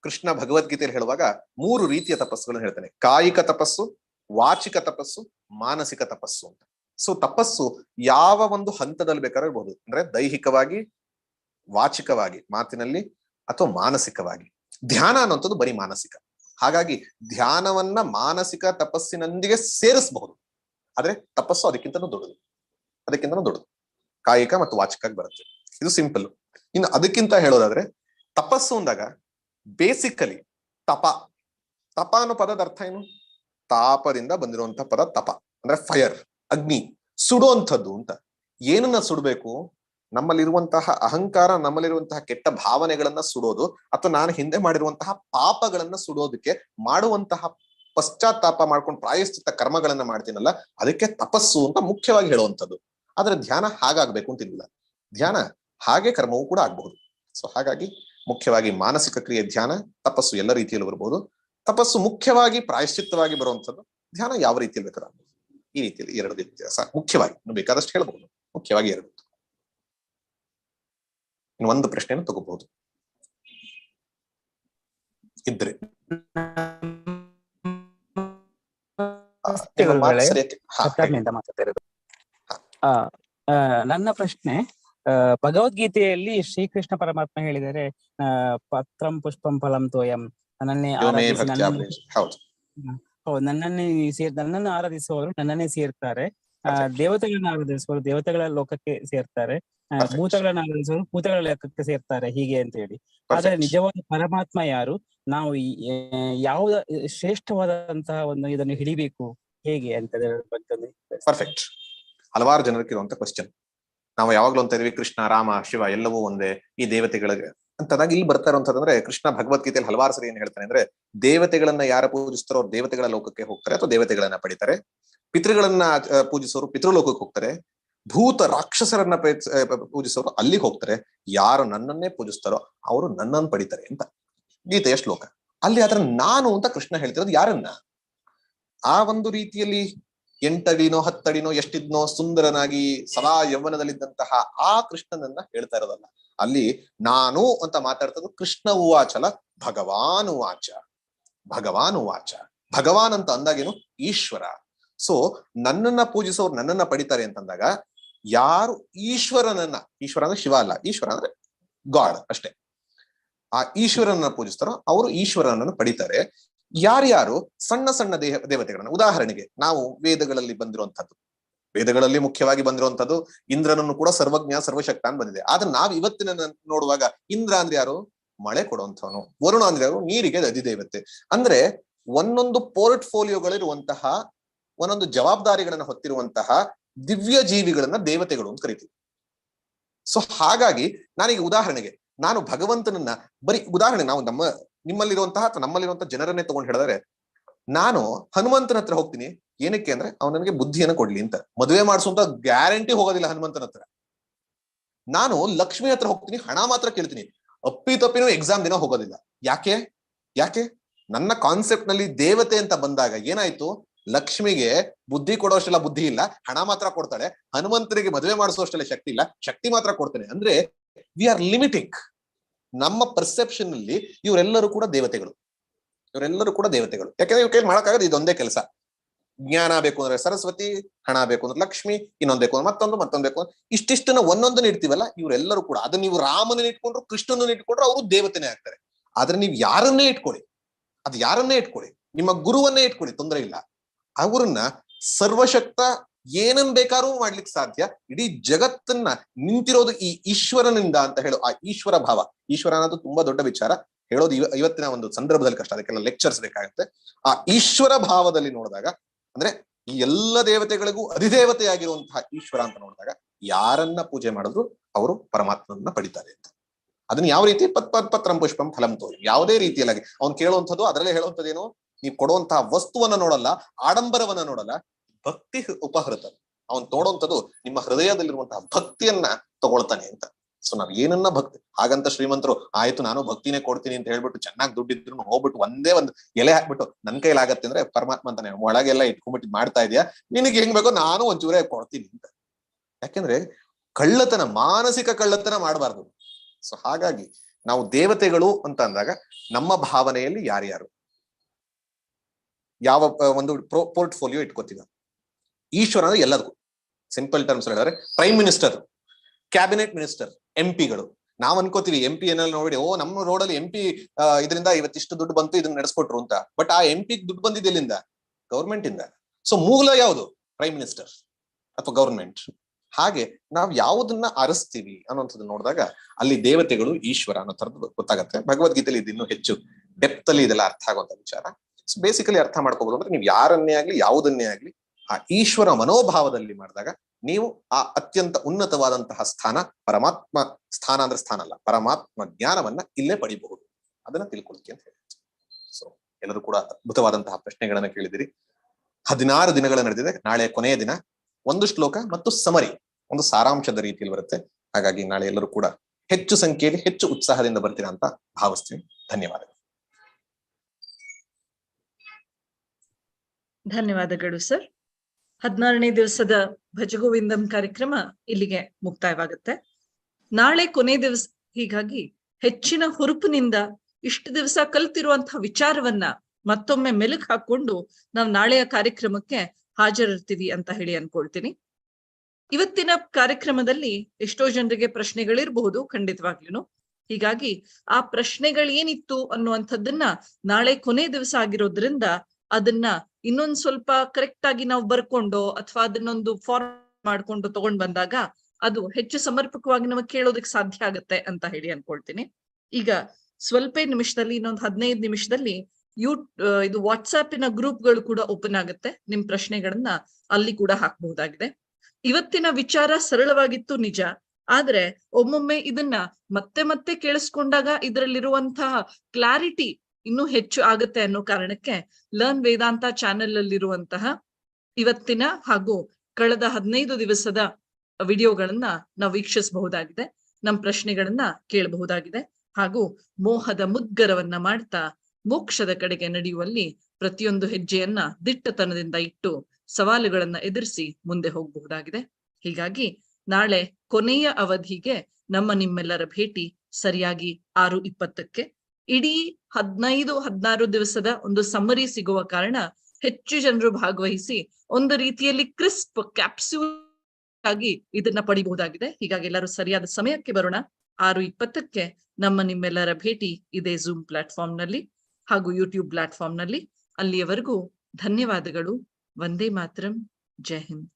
ಕೃಷ್ಣ ಭಗವದ್ಗೀತೆಯಲ್ಲಿ ಹೇಳುವಾಗ ಮೂರು ರೀತಿಯ ತಪಸ್ಸುಗಳನ್ನು ಹೇಳ್ತಾನೆ. ಕಾಯಿಕ ತಪಸ್ಸು ವಾಚಿಕ ತಪಸ್ಸು ಮಾನಸಿಕ ತಪಸ್ಸು ಅಂತ. ಸೊ ತಪಸ್ಸು ಯಾವ ಒಂದು ಹಂತದಲ್ಲಿ ಬೇಕಾದ್ರೂ ಇರಬಹುದು ಅಂದ್ರೆ ದೈಹಿಕವಾಗಿ, ವಾಚಿಕವಾಗಿ, ಮಾತಿನಲ್ಲಿ ಅಥವಾ ಮಾನಸಿಕವಾಗಿ. ಧ್ಯಾನ ಅನ್ನುವಂಥದ್ದು ಬರೀ ಮಾನಸಿಕ. ಹಾಗಾಗಿ ಧ್ಯಾನವನ್ನ ಮಾನಸಿಕ ತಪಸ್ಸಿನೊಂದಿಗೆ ಸೇರಿಸಬಹುದು. ಆದ್ರೆ ತಪಸ್ಸು ಅದಕ್ಕಿಂತನೂ ದೊಡ್ಡದು. ಅದಕ್ಕಿಂತನೂ ದೊಡ್ಡದು. ಕಾಯಿಕ ಮತ್ತು ವಾಚಿಕ ಬರುತ್ತೆ. ಇದು ಸಿಂಪಲ್. ಇನ್ನು ಅದಕ್ಕಿಂತ ಹೇಳೋದಾದ್ರೆ ತಪಸ್ಸು ಅಂದಾಗ ಬೇಸಿಕಲಿ ತಪ. ತಪ ಅನ್ನೋ ಪದದ ಅರ್ಥ ಏನು? ತಾಪದಿಂದ ಬಂದಿರುವಂತ ಪದ ತಪ. ಅಂದ್ರೆ ಫೈರ್. ಅಗ್ನಿ ಸುಡುವಂಥದ್ದು ಅಂತ. ಏನನ್ನ ಸುಡಬೇಕು? ನಮ್ಮಲ್ಲಿರುವಂತಹ ಅಹಂಕಾರ, ನಮ್ಮಲ್ಲಿರುವಂತಹ ಕೆಟ್ಟ ಭಾವನೆಗಳನ್ನ ಸುಡೋದು, ಅಥವಾ ನಾನು ಹಿಂದೆ ಮಾಡಿರುವಂತಹ ಪಾಪಗಳನ್ನ ಸುಡೋದಕ್ಕೆ ಮಾಡುವಂತಹ ಪಶ್ಚಾತ್ತಾಪ ಮಾಡ್ಕೊಂಡು ಪ್ರಾಯಶ್ಚಿತ್ತ ಕರ್ಮಗಳನ್ನ ಮಾಡ್ತೀನಲ್ಲ, ಅದಕ್ಕೆ ತಪಸ್ಸು ಅಂತ ಮುಖ್ಯವಾಗಿ ಹೇಳುವಂಥದ್ದು. ಆದ್ರೆ ಧ್ಯಾನ ಹಾಗಾಗ್ಬೇಕು ಅಂತಿಲ್ಲ ಧ್ಯಾನ ಹಾಗೆ ಕರ್ಮವೂ ಕೂಡ ಆಗ್ಬಹುದು. ಸೊ ಹಾಗಾಗಿ ಮುಖ್ಯವಾಗಿ ಮಾನಸಿಕ ಕ್ರಿಯೆ, ಧ್ಯಾನ, ತಪಸ್ಸು ಎಲ್ಲ ರೀತಿಯಲ್ಲೂ ಬರಬಹುದು ತಪಸ್ಸು ಮುಖ್ಯವಾಗಿ ಪ್ರಾಯಶ್ಚಿತ್ತವಾಗಿ ಬರುವಂಥದ್ದು, ಧ್ಯಾನ ಯಾವ ರೀತಿಯಲ್ಲಿ ಆಗ್ಬೋದು. ಈ ರೀತಿಯಲ್ಲಿ ಎರಡು ವ್ಯತ್ಯಾಸ ಮುಖ್ಯವಾಗಿ ಬೇಕಾದಷ್ಟು ಹೇಳಬಹುದು. ಮುಖ್ಯವಾಗಿ ಎರಡು. ಇನ್ನು ಒಂದು ಪ್ರಶ್ನೆಯನ್ನು ತಗೋಬಹುದು. ಇದ್ರೆ ನನ್ನ ಪ್ರಶ್ನೆ ಭಗವದ್ಗೀತೆಯಲ್ಲಿ ಶ್ರೀಕೃಷ್ಣ ಪರಮಾತ್ಮ ಹೇಳಿದರೆ ಆ, ಪತ್ರಂ ಪುಷ್ಪಂ ಫಲಂ ತೋಯಂ ನನ್ನನ್ನೇ ನನ್ನನ್ನು ಹೌದು ಹೌದು ನನ್ನನ್ನೇ ಸೇರ್ ನನ್ನನ್ನು ಆರಾಧಿಸುವವರು ನನ್ನನ್ನೇ ಸೇರ್ತಾರೆ. ಆ, ದೇವತೆಗಳನ್ನ ಆರಾಧಿಸುವವರು ದೇವತೆಗಳ ಲೋಕಕ್ಕೆ ಸೇರ್ತಾರೆ. ಭೂತಗಳನ್ನ ಆರಾಧಿಸುವವರು ಭೂತಗಳ ಲೋಕಕ್ಕೆ ಸೇರ್ತಾರೆ. ಹೀಗೆ ಅಂತ ಹೇಳಿ. ಆದ್ರೆ ನಿಜವಾದ ಪರಮಾತ್ಮ ಯಾರು? ನಾವು ಯಾವ ಶ್ರೇಷ್ಠವಾದಂತಹ ಒಂದು ಇದನ್ನು ಹಿಡಿಬೇಕು ಹೇಗೆ ಅಂತ ಬಗ್ಗೆ ಪರ್ಫೆಕ್ಟ್ ಹಲವಾರು ಜನರಿಗೆ ಇರುವಂತ ಕ್ವಶನ್ ನಾವು ಯಾವಾಗ್ಲೂ ಅಂತ ಇದೀವಿ ಕೃಷ್ಣ ರಾಮ ಶಿವ ಎಲ್ಲವೂ ಒಂದೇ ಈ ದೇವತೆಗಳಿಗೆ ಅಂತದಾಗ ಇಲ್ಲಿ ಬರ್ತಾ ಇರುವಂತಂದ್ರೆ ಕೃಷ್ಣ ಭಗವದ್ಗೀತೆಯಲ್ಲಿ ಹಲವಾರು ಸರಿ ಏನ್ ಹೇಳ್ತಾನೆ ಅಂದ್ರೆ ದೇವತೆಗಳನ್ನ ಯಾರು ಪೂಜಿಸ್ತಾರೋ ಅವ್ರು ದೇವತೆಗಳ ಲೋಕಕ್ಕೆ ಹೋಗ್ತಾರೆ ಅಥವಾ ದೇವತೆಗಳನ್ನ ಪಡಿತಾರೆ. ಪಿತೃಗಳನ್ನ ಪೂಜಿಸೋರು ಪಿತೃಲೋಕಕ್ಕೆ ಹೋಗ್ತಾರೆ. ಭೂತ ರಾಕ್ಷಸರನ್ನ ಪೂಜಿಸೋರು ಅಲ್ಲಿಗೆ ಹೋಗ್ತಾರೆ. ಯಾರು ನನ್ನನ್ನೇ ಪೂಜಿಸ್ತಾರೋ ಅವರು ನನ್ನನ್ನು ಪಡಿತಾರೆ ಅಂತ. ಗೀತೆಯ ಶ್ಲೋಕ. ಅಲ್ಲಿ ಆದ್ರೆ ನಾನು ಅಂತ ಕೃಷ್ಣ ಹೇಳ್ತಿರೋದು ಯಾರನ್ನ? ಆ ಒಂದು ರೀತಿಯಲ್ಲಿ ಎಂಟಡಿನೋ ಹತ್ತಡಿನೋ ಎಷ್ಟಿದ್ನೋ ಸುಂದರನಾಗಿ ಸದಾ ಯೌವನದಲ್ಲಿದ್ದಂತಹ ಆ ಕೃಷ್ಣನನ್ನ ಹೇಳ್ತಾ ಇರೋದಲ್ಲ. ಅಲ್ಲಿ ನಾನು ಅಂತ ಮಾತಾಡ್ತದ್ದು ಕೃಷ್ಣ ಉವಾಚಲ ಭಗವಾನ್ ಉವಾಚ. ಭಗವಾನ್ ಉವಾಚ. ಭಗವಾನ್ ಅಂತ ಅಂದಾಗೇನು? ಈಶ್ವರ. ಸೊ ನನ್ನನ್ನ ಪೂಜಿಸೋರು ನನ್ನನ್ನ ಪಡಿತಾರೆ ಅಂತಂದಾಗ ಯಾರು? ಈಶ್ವರನನ್ನ. ಈಶ್ವರ ಅಂದ್ರೆ ಶಿವ ಅಲ್ಲ. ಈಶ್ವರ ಅಂದ್ರೆ ಗಾಡ್ ಅಷ್ಟೇ. ಆ ಈಶ್ವರನನ್ನ ಪೂಜಿಸ್ತಾರೋ, ಅವರು ಈಶ್ವರನನ್ನು ಪಡಿತಾರೆ. ಯಾರ್ಯಾರು ಸಣ್ಣ ಸಣ್ಣ ದೇಹ, ದೇವತೆಗಳನ್ನ, ಉದಾಹರಣೆಗೆ ನಾವು ವೇದಗಳಲ್ಲಿ ಬಂದಿರುವಂತಹದ್ದು ವೇದಗಳಲ್ಲಿ ಮುಖ್ಯವಾಗಿ ಬಂದಿರುವಂತದ್ದು ಇಂದ್ರನನ್ನು ಕೂಡ ಸರ್ವಜ್ಞ ಸರ್ವಶಕ್ತ ಅಂತ ಬಂದಿದೆ. ಆದ್ರೆ ನಾವು ಇವತ್ತಿನ ನೋಡುವಾಗ ಇಂದ್ರ ಅಂದ್ರೆ ಯಾರು? ಮಳೆ ಕೊಡುವಂತವನು ವರುಣ ಅಂದ್ರೆ ಯಾರು? ನೀರಿಗೆ ಅಧಿದೇವತೆ ಅಂದ್ರೆ ಒಂದೊಂದು ಪೋರ್ಟ್ ಫೋಲಿಯೋಗಳಿರುವಂತಹ ಒಂದೊಂದು ಜವಾಬ್ದಾರಿಗಳನ್ನ ಹೊತ್ತಿರುವಂತಹ ದಿವ್ಯ ಜೀವಿಗಳನ್ನ ದೇವತೆಗಳು ಅಂತ ಕರಿತೀವಿ. ಸೊ ಹಾಗಾಗಿ ನಾನೀಗ ಉದಾಹರಣೆಗೆ, ನಾನು ಭಗವಂತನನ್ನ, ಬರೀ ಉದಾಹರಣೆ, ನಾವು ನಮ್ಮ ನಿಮ್ಮಲ್ಲಿರುವಂತಹ ಅಥವಾ ನಮ್ಮಲ್ಲಿರುವಂತಹ ಜನರನ್ನೇ ತಗೊಂಡು ಹೇಳಿದ್ರೆ, ನಾನು ಹನುಮಂತನ ಹತ್ರ ಹೋಗ್ತೀನಿ. ಏನಕ್ಕೆ ಅಂದ್ರೆ, ಅವ್ನು ನನಗೆ ಬುದ್ಧಿಯನ್ನು ಕೊಡ್ಲಿ ಅಂತ. ಮದುವೆ ಮಾಡಿಸುವಂತ ಗ್ಯಾರಂಟಿ ಹೋಗೋದಿಲ್ಲ ಹನುಮಂತನ ಹತ್ರ. ನಾನು ಲಕ್ಷ್ಮಿ ಹತ್ರ ಹೋಗ್ತೀನಿ, ಹಣ ಮಾತ್ರ ಕೇಳ್ತೀನಿ. ಅಪ್ಪಿ ತಪ್ಪಿನೂ ಎಕ್ಸಾಮ್ ದಿನ ಹೋಗೋದಿಲ್ಲ. ಯಾಕೆ? ಯಾಕೆ? ನನ್ನ ಕಾನ್ಸೆಪ್ಟ್ನಲ್ಲಿ ದೇವತೆ ಅಂತ ಬಂದಾಗ ಏನಾಯ್ತು? ಲಕ್ಷ್ಮಿಗೆ ಬುದ್ಧಿ ಕೊಡೋಷ್ಟೆಲ್ಲ ಬುದ್ಧಿ ಇಲ್ಲ, ಹಣ ಮಾತ್ರ ಕೊಡ್ತಾಳೆ. ಹನುಮಂತನಿಗೆ ಮದುವೆ ಮಾಡಿಸುವಷ್ಟೆಲ್ಲ ಶಕ್ತಿ ಇಲ್ಲ. ಶಕ್ತಿ ಮಾತ್ರ ಕೊಡ್ತಾನೆ. ಅಂದ್ರೆ ವಿ ಆರ್ ಲಿಮಿಟಿಂಗ್ ನಮ್ಮ ಪರ್ಸೆಪ್ಷನ್ ಅಲ್ಲಿ ಇವರೆಲ್ಲರೂ ಕೂಡ ದೇವತೆಗಳು. ಇವರೆಲ್ಲರೂ ಕೂಡ ದೇವತೆಗಳು. ಯಾಕಂದ್ರೆ ಇವ್ರ ಕೈಲಿ ಮಾಡಕ್ಕಾಗದು ಇದೊಂದೇ ಕೆಲಸ. ಜ್ಞಾನ ಬೇಕು ಅಂದ್ರೆ ಸರಸ್ವತಿ, ಹಣ ಬೇಕು ಅಂದ್ರೆ ಲಕ್ಷ್ಮಿ, ಇನ್ನೊಂದೇ ಬೇಕು ಅಂದ್ರೆ ಮತ್ತೊಂದು ಮತ್ತೊಂದು ಬೇಕು ಇಷ್ಟಿಷ್ಟನ್ನ ಒಂದೊಂದನ್ನ ಇಡ್ತೀವಲ್ಲ, ಇವರೆಲ್ಲರೂ ಕೂಡ. ಅದನ್ನ ನೀವು ರಾಮನ ಇಟ್ಕೊಂಡ್ರು ಕೃಷ್ಣನ ಇಟ್ಕೊಂಡ್ರು, ಅವರು ದೇವತೆನೆ ಆಗ್ತಾರೆ. ಆದ್ರೆ ನೀವು ಯಾರನ್ನೇ ಇಟ್ಕೊಳ್ಳಿ, ಅದು ಯಾರನ್ನೇ ಇಟ್ಕೊಳ್ಳಿ, ನಿಮ್ಮ ಗುರುವನ್ನೇ ಇಟ್ಕೊಳ್ಳಿ, ತೊಂದರೆ ಇಲ್ಲ. ಅವ್ರನ್ನ ಸರ್ವಶಕ್ತ ಏನನ್ ಬೇಕಾದ್ರೂ ಮಾಡ್ಲಿಕ್ಕೆ ಸಾಧ್ಯ? ಇಡೀ ಜಗತ್ತನ್ನ ನಿಂತಿರೋದು ಈ ಈಶ್ವರನಿಂದ ಅಂತ ಹೇಳು. ಆ ಈಶ್ವರ ಭಾವ. ಈಶ್ವರ ಅನ್ನೋದು ತುಂಬಾ ದೊಡ್ಡ ವಿಚಾರ. ಹೇಳೋದು ಇವ- ಇವತ್ತಿನ ಒಂದು ಸಂದರ್ಭದಲ್ಲಿ ಕಷ್ಟ. ಅದಕ್ಕೆಲ್ಲ ಲೆಕ್ಚರ್ಸ್ ಬೇಕಾಗುತ್ತೆ. ಆ ಈಶ್ವರ ಭಾವದಲ್ಲಿ ನೋಡಿದಾಗ, ಅಂದ್ರೆ ಈ ಎಲ್ಲ ದೇವತೆಗಳಿಗೂ ಅಧಿದೇವತೆಯಾಗಿರುವಂತಹ ಈಶ್ವರ ಅಂತ ನೋಡಿದಾಗ, ಯಾರನ್ನ ಪೂಜೆ ಮಾಡಿದ್ರು ಅವರು ಪರಮಾತ್ಮನನ್ನ ಪಡಿತಾರೆ ಅಂತ. ಅದನ್ನ ಯಾವ ರೀತಿ? ಪತ್ ಪತ್ರಂ ಪುಷ್ಪಂ ಫಲಂ ತೋರಿ ಯಾವುದೇ ರೀತಿಯಲ್ಲಾಗಿ. ಅವ್ನು ಕೇಳುವಂಥದ್ದು, ಅದರಲ್ಲೇ ಹೇಳುವಂಥದ್ದೇನು? ನೀವು ಕೊಡುವಂತಹ ವಸ್ತುವನ್ನ ನೋಡಲ್ಲ, ಆಡಂಬರವನ್ನ ನೋಡಲ್ಲ. ಭಕ್ತಿ ಉಪಹೃತ. ಅವನ್ ತೋಡುವಂಥದ್ದು ನಿಮ್ಮ ಹೃದಯದಲ್ಲಿರುವಂತಹ ಭಕ್ತಿಯನ್ನ ತಗೊಳ್ತಾನೆ ಅಂತ. ಸೊ ನಾವ್ ಏನನ್ನ ಭಕ್ತಿ, ಹಾಗಂತ ಶ್ರೀಮಂತರು, ಆಯ್ತು ನಾನು ಭಕ್ತಿನೇ ಕೊಡ್ತೀನಿ ಅಂತ ಹೇಳ್ಬಿಟ್ಟು ಚೆನ್ನಾಗಿ ದುಡ್ಡಿದ್ರು ಹೋಗ್ಬಿಟ್ಟು ಒಂದೇ ಒಂದು ಎಲೆ ಹಾಕ್ಬಿಟ್ಟು ನನ್ ಕೈಲಾಗತ್ತೆ ಅಂದ್ರೆ ಪರಮಾತ್ಮ ಅಂತಾನೆ, ಒಳಗೆಲ್ಲ ಇಟ್ಕೊಂಡ್ಬಿಟ್ಟು ಮಾಡ್ತಾ ಇದೆಯಾ? ನಿನಗೆ ಹೆಂಗ್ ಬೇಕೋ ನಾನು ಒಂಚೂರೇ ಕೊಡ್ತೀನಿ ಅಂತ. ಯಾಕೆಂದ್ರೆ ಕಳ್ಳತನ, ಮಾನಸಿಕ ಕಳ್ಳತನ ಮಾಡಬಾರ್ದು. ಸೊ ಹಾಗಾಗಿ ನಾವು ದೇವತೆಗಳು ಅಂತ ಅಂದಾಗ ನಮ್ಮ ಭಾವನೆಯಲ್ಲಿ ಯಾರ್ಯಾರು? ಯಾವ ಒಂದು ಪೋರ್ಟ್ಫೋಲಿಯೋ ಇಟ್ಕೋತೀವಿ? ಈಶ್ವರ ಅಂದ್ರೆ ಎಲ್ಲದಕ್ಕೂ. ಸಿಂಪಲ್ ಟರ್ಮ್ಸ್ ಹೇಳಿದ್ರೆ prime minister cabinet minister M ಪಿಗಳು ನಾವ್ ಅನ್ಕೋತೀವಿ ಎಂ ಪಿ ಏನಲ್ಲಿ ನೋಡಿ, ಓ, ನಮ್ಮ ರೋಡಲ್ಲಿ ಎಂ ಪಿ ಇದರಿಂದ ಇವತ್ತಿಷ್ಟು ದುಡ್ಡು ಬಂತು, ಇದನ್ನ ನಡೆಸ್ಕೊಟ್ರು ಅಂತ. ಬಟ್ ಆ ಎಂ ದುಡ್ಡು ಬಂದಿದೆ ಎಲ್ಲಿಂದ? ಗೌರ್ಮೆಂಟ್ ಇಂದ. ಸೊ ಮೂಲ ಯಾವುದು? ಪ್ರೈಮ್ ಮಿನಿಸ್ಟರ್ ಅಥವಾ ಗೌರ್ಮೆಂಟ್ ಹಾಗೆ ನಾವ್ ಯಾವುದನ್ನ ಅರಸ್ತೀವಿ ಅನ್ನೋಂಥದ್ದು ನೋಡಿದಾಗ, ಅಲ್ಲಿ ದೇವತೆಗಳು ಈಶ್ವರ ಅನ್ನೋ ತರದ್ದು ಗೊತ್ತಾಗತ್ತೆ. ಭಗವದ್ಗೀತೆಯಲ್ಲಿ ಇದಿನ್ನೂ ಹೆಚ್ಚು ಡೆಪ್ತ್ ಅಲ್ಲಿ ಇದೆಲ್ಲ ಅರ್ಥ ಆಗುವಂತ ವಿಚಾರ. ಸೊ ಬೇಸಿಕಲಿ ಅರ್ಥ ಮಾಡ್ಕೋಬಹುದು ಅಂದ್ರೆ, ನೀವು ಯಾರನ್ನೇ ಆಗ್ಲಿ, ಯಾವುದನ್ನೇ ಆಗ್ಲಿ ಆ ಈಶ್ವರ ಮನೋಭಾವದಲ್ಲಿ ಮಾಡಿದಾಗ ನೀವು ಆ ಅತ್ಯಂತ ಉನ್ನತವಾದಂತಹ ಸ್ಥಾನ, ಪರಮಾತ್ಮ ಸ್ಥಾನ ಅಂದ್ರೆ ಸ್ಥಾನ ಅಲ್ಲ, ಪರಮಾತ್ಮ ಜ್ಞಾನವನ್ನ ಇಲ್ಲೇ ಪಡಿಬಹುದು. ಅದನ್ನ ತಿಳ್ಕೊಳ್ತೀವಿ ಅಂತ ಹೇಳಿ ಸೊ ಎಲ್ಲರೂ ಕೂಡ ಅದ್ಭುತವಾದಂತಹ ಪ್ರಶ್ನೆಗಳನ್ನ ಕೇಳಿದಿರಿ ಹದಿನಾರು ದಿನಗಳ ನಡೆದಿದೆ. ನಾಳೆ ಕೊನೆಯ ದಿನ. ಒಂದು ಶ್ಲೋಕ ಮತ್ತು ಸಮರಿ, ಒಂದು ಸಾರಾಂಶದ ರೀತಿಯಲ್ಲಿ ಬರುತ್ತೆ. ಹಾಗಾಗಿ ನಾಳೆ ಎಲ್ಲರೂ ಕೂಡ ಹೆಚ್ಚು ಸಂಖ್ಯೆಯಲ್ಲಿ ಹೆಚ್ಚು ಉತ್ಸಾಹದಿಂದ ಬರ್ತೀರಾ ಅಂತ ಭಾವಿಸ್ತೀನಿ. ಧನ್ಯವಾದಗಳು. ಧನ್ಯವಾದಗಳು, ಸರ್. ಹದಿನಾರನೇ ದಿವಸದ ಭಜಗೋವಿಂದಂ ಕಾರ್ಯಕ್ರಮ ಇಲ್ಲಿಗೆ ಮುಕ್ತಾಯವಾಗುತ್ತೆ. ನಾಳೆ ಕೊನೆ ದಿವಸ, ಹೀಗಾಗಿ ಹೆಚ್ಚಿನ ಹುರುಪಿನಿಂದ ಇಷ್ಟು ದಿವಸ ಕಲ್ತಿರುವಂತಹ ವಿಚಾರವನ್ನ ಮತ್ತೊಮ್ಮೆ ಮೆಲುಕು ಹಾಕೊಂಡು ನಾವು ನಾಳೆಯ ಕಾರ್ಯಕ್ರಮಕ್ಕೆ ಹಾಜರಿರ್ತೀವಿ ಅಂತ ಹೇಳಿ ಅನ್ಕೊಳ್ತೀನಿ. ಇವತ್ತಿನ ಕಾರ್ಯಕ್ರಮದಲ್ಲಿ ಎಷ್ಟೋ ಜನರಿಗೆ ಪ್ರಶ್ನೆಗಳಿರಬಹುದು ಖಂಡಿತವಾಗ್ಲೂ ಹೀಗಾಗಿ ಆ ಪ್ರಶ್ನೆಗಳೇನಿತ್ತು ಅನ್ನುವಂಥದ್ದನ್ನ ನಾಳೆ ಕೊನೆ ದಿವಸ ಆಗಿರೋದ್ರಿಂದ ಅದನ್ನ ಇನ್ನೊಂದ್ ಸ್ವಲ್ಪ ಕರೆಕ್ಟ್ ಆಗಿ ನಾವು ಬರ್ಕೊಂಡು ಅಥವಾ ಅದನ್ನೊಂದು ಫಾರ್ಮ್ ಮಾಡ್ಕೊಂಡು ತಗೊಂಡ್ ಬಂದಾಗ ಅದು ಹೆಚ್ಚು ಸಮರ್ಪಕವಾಗಿ ನಮಗೆ ಕೇಳೋದಕ್ಕೆ ಸಾಧ್ಯ ಆಗತ್ತೆ ಅಂತ ಹೇಳಿ ಅನ್ಕೊಳ್ತೀನಿ. ಈಗ ಸ್ವಲ್ಪ ನಿಮಿಷದಲ್ಲಿ, ಇನ್ನೊಂದು ಹದಿನೈದು ನಿಮಿಷದಲ್ಲಿ ಯೂ ಇದು ವಾಟ್ಸ್ಆಪಿನ ಗ್ರೂಪ್ಗಳು ಕೂಡ ಓಪನ್ ಆಗುತ್ತೆ. ನಿಮ್ ಪ್ರಶ್ನೆಗಳನ್ನ ಅಲ್ಲಿ ಕೂಡ ಹಾಕಬಹುದಾಗಿದೆ. ಇವತ್ತಿನ ವಿಚಾರ ಸರಳವಾಗಿತ್ತು ನಿಜ. ಆದ್ರೆ ಒಮ್ಮೊಮ್ಮೆ ಇದನ್ನ ಮತ್ತೆ ಮತ್ತೆ ಕೇಳಿಸ್ಕೊಂಡಾಗ ಇದರಲ್ಲಿರುವಂತಹ ಕ್ಲಾರಿಟಿ ಇನ್ನೂ ಹೆಚ್ಚು ಆಗತ್ತೆ ಅನ್ನೋ ಕಾರಣಕ್ಕೆ ಲರ್ನ್ ವೇದಾಂತ ಚಾನೆಲ್ ಅಲ್ಲಿರುವಂತಹ ಇವತ್ತಿನ ಹಾಗೂ ಕಳೆದ ಹದಿನೈದು ದಿವಸದ ವಿಡಿಯೋಗಳನ್ನ ನಾವು ವೀಕ್ಷಿಸಬಹುದಾಗಿದೆ. ನಮ್ಮ ಪ್ರಶ್ನೆಗಳನ್ನ ಕೇಳಬಹುದಾಗಿದೆ. ಹಾಗೂ ಮೋಹದ ಮುದ್ಗರವನ್ನ ಮಾಡ್ತಾ ಮೋಕ್ಷದ ಕಡೆಗೆ ನಡೆಯುವಲ್ಲಿ ಪ್ರತಿಯೊಂದು ಹೆಜ್ಜೆಯನ್ನ ದಿಟ್ಟತನದಿಂದ ಇಟ್ಟು ಸವಾಲುಗಳನ್ನ ಎದುರಿಸಿ ಮುಂದೆ ಹೋಗಬಹುದಾಗಿದೆ. ಹೀಗಾಗಿ ನಾಳೆ ಕೊನೆಯ ಅವಧಿಗೆ ನಮ್ಮ ನಿಮ್ಮೆಲ್ಲರ ಭೇಟಿ ಸರಿಯಾಗಿ ಆರು ಇಪ್ಪತ್ತಕ್ಕೆ. ಇಡೀ ಹದಿನೈದು, ಹದಿನಾರು ದಿವಸದ ಒಂದು ಸಮರಿ ಸಿಗುವ ಕಾರಣ ಹೆಚ್ಚು ಜನರು ಭಾಗವಹಿಸಿ ಒಂದು ರೀತಿಯಲ್ಲಿ ಕ್ರಿಸ್ಪ್ ಕ್ಯಾಪ್ಸ್ಯೂಲ್ ಆಗಿ ಇದನ್ನ ಪಡಿಬಹುದಾಗಿದೆ. ಹೀಗಾಗಿ ಎಲ್ಲರೂ ಸರಿಯಾದ ಸಮಯಕ್ಕೆ ಬರೋಣ. ಆರು ಇಪ್ಪತ್ತಕ್ಕೆ ನಮ್ಮ ನಿಮ್ಮೆಲ್ಲರ ಭೇಟಿ ಇದೆ ಝೂಮ್ ಪ್ಲಾಟ್ಫಾರ್ಮ್ನಲ್ಲಿ ಹಾಗೂ ಯೂಟ್ಯೂಬ್ ಪ್ಲಾಟ್ಫಾರ್ಮ್ನಲ್ಲಿ ಅಲ್ಲಿಯವರೆಗೂ ಧನ್ಯವಾದಗಳು. ವಂದೇ ಮಾತರಂ. ಜೈ ಹಿಂದ್.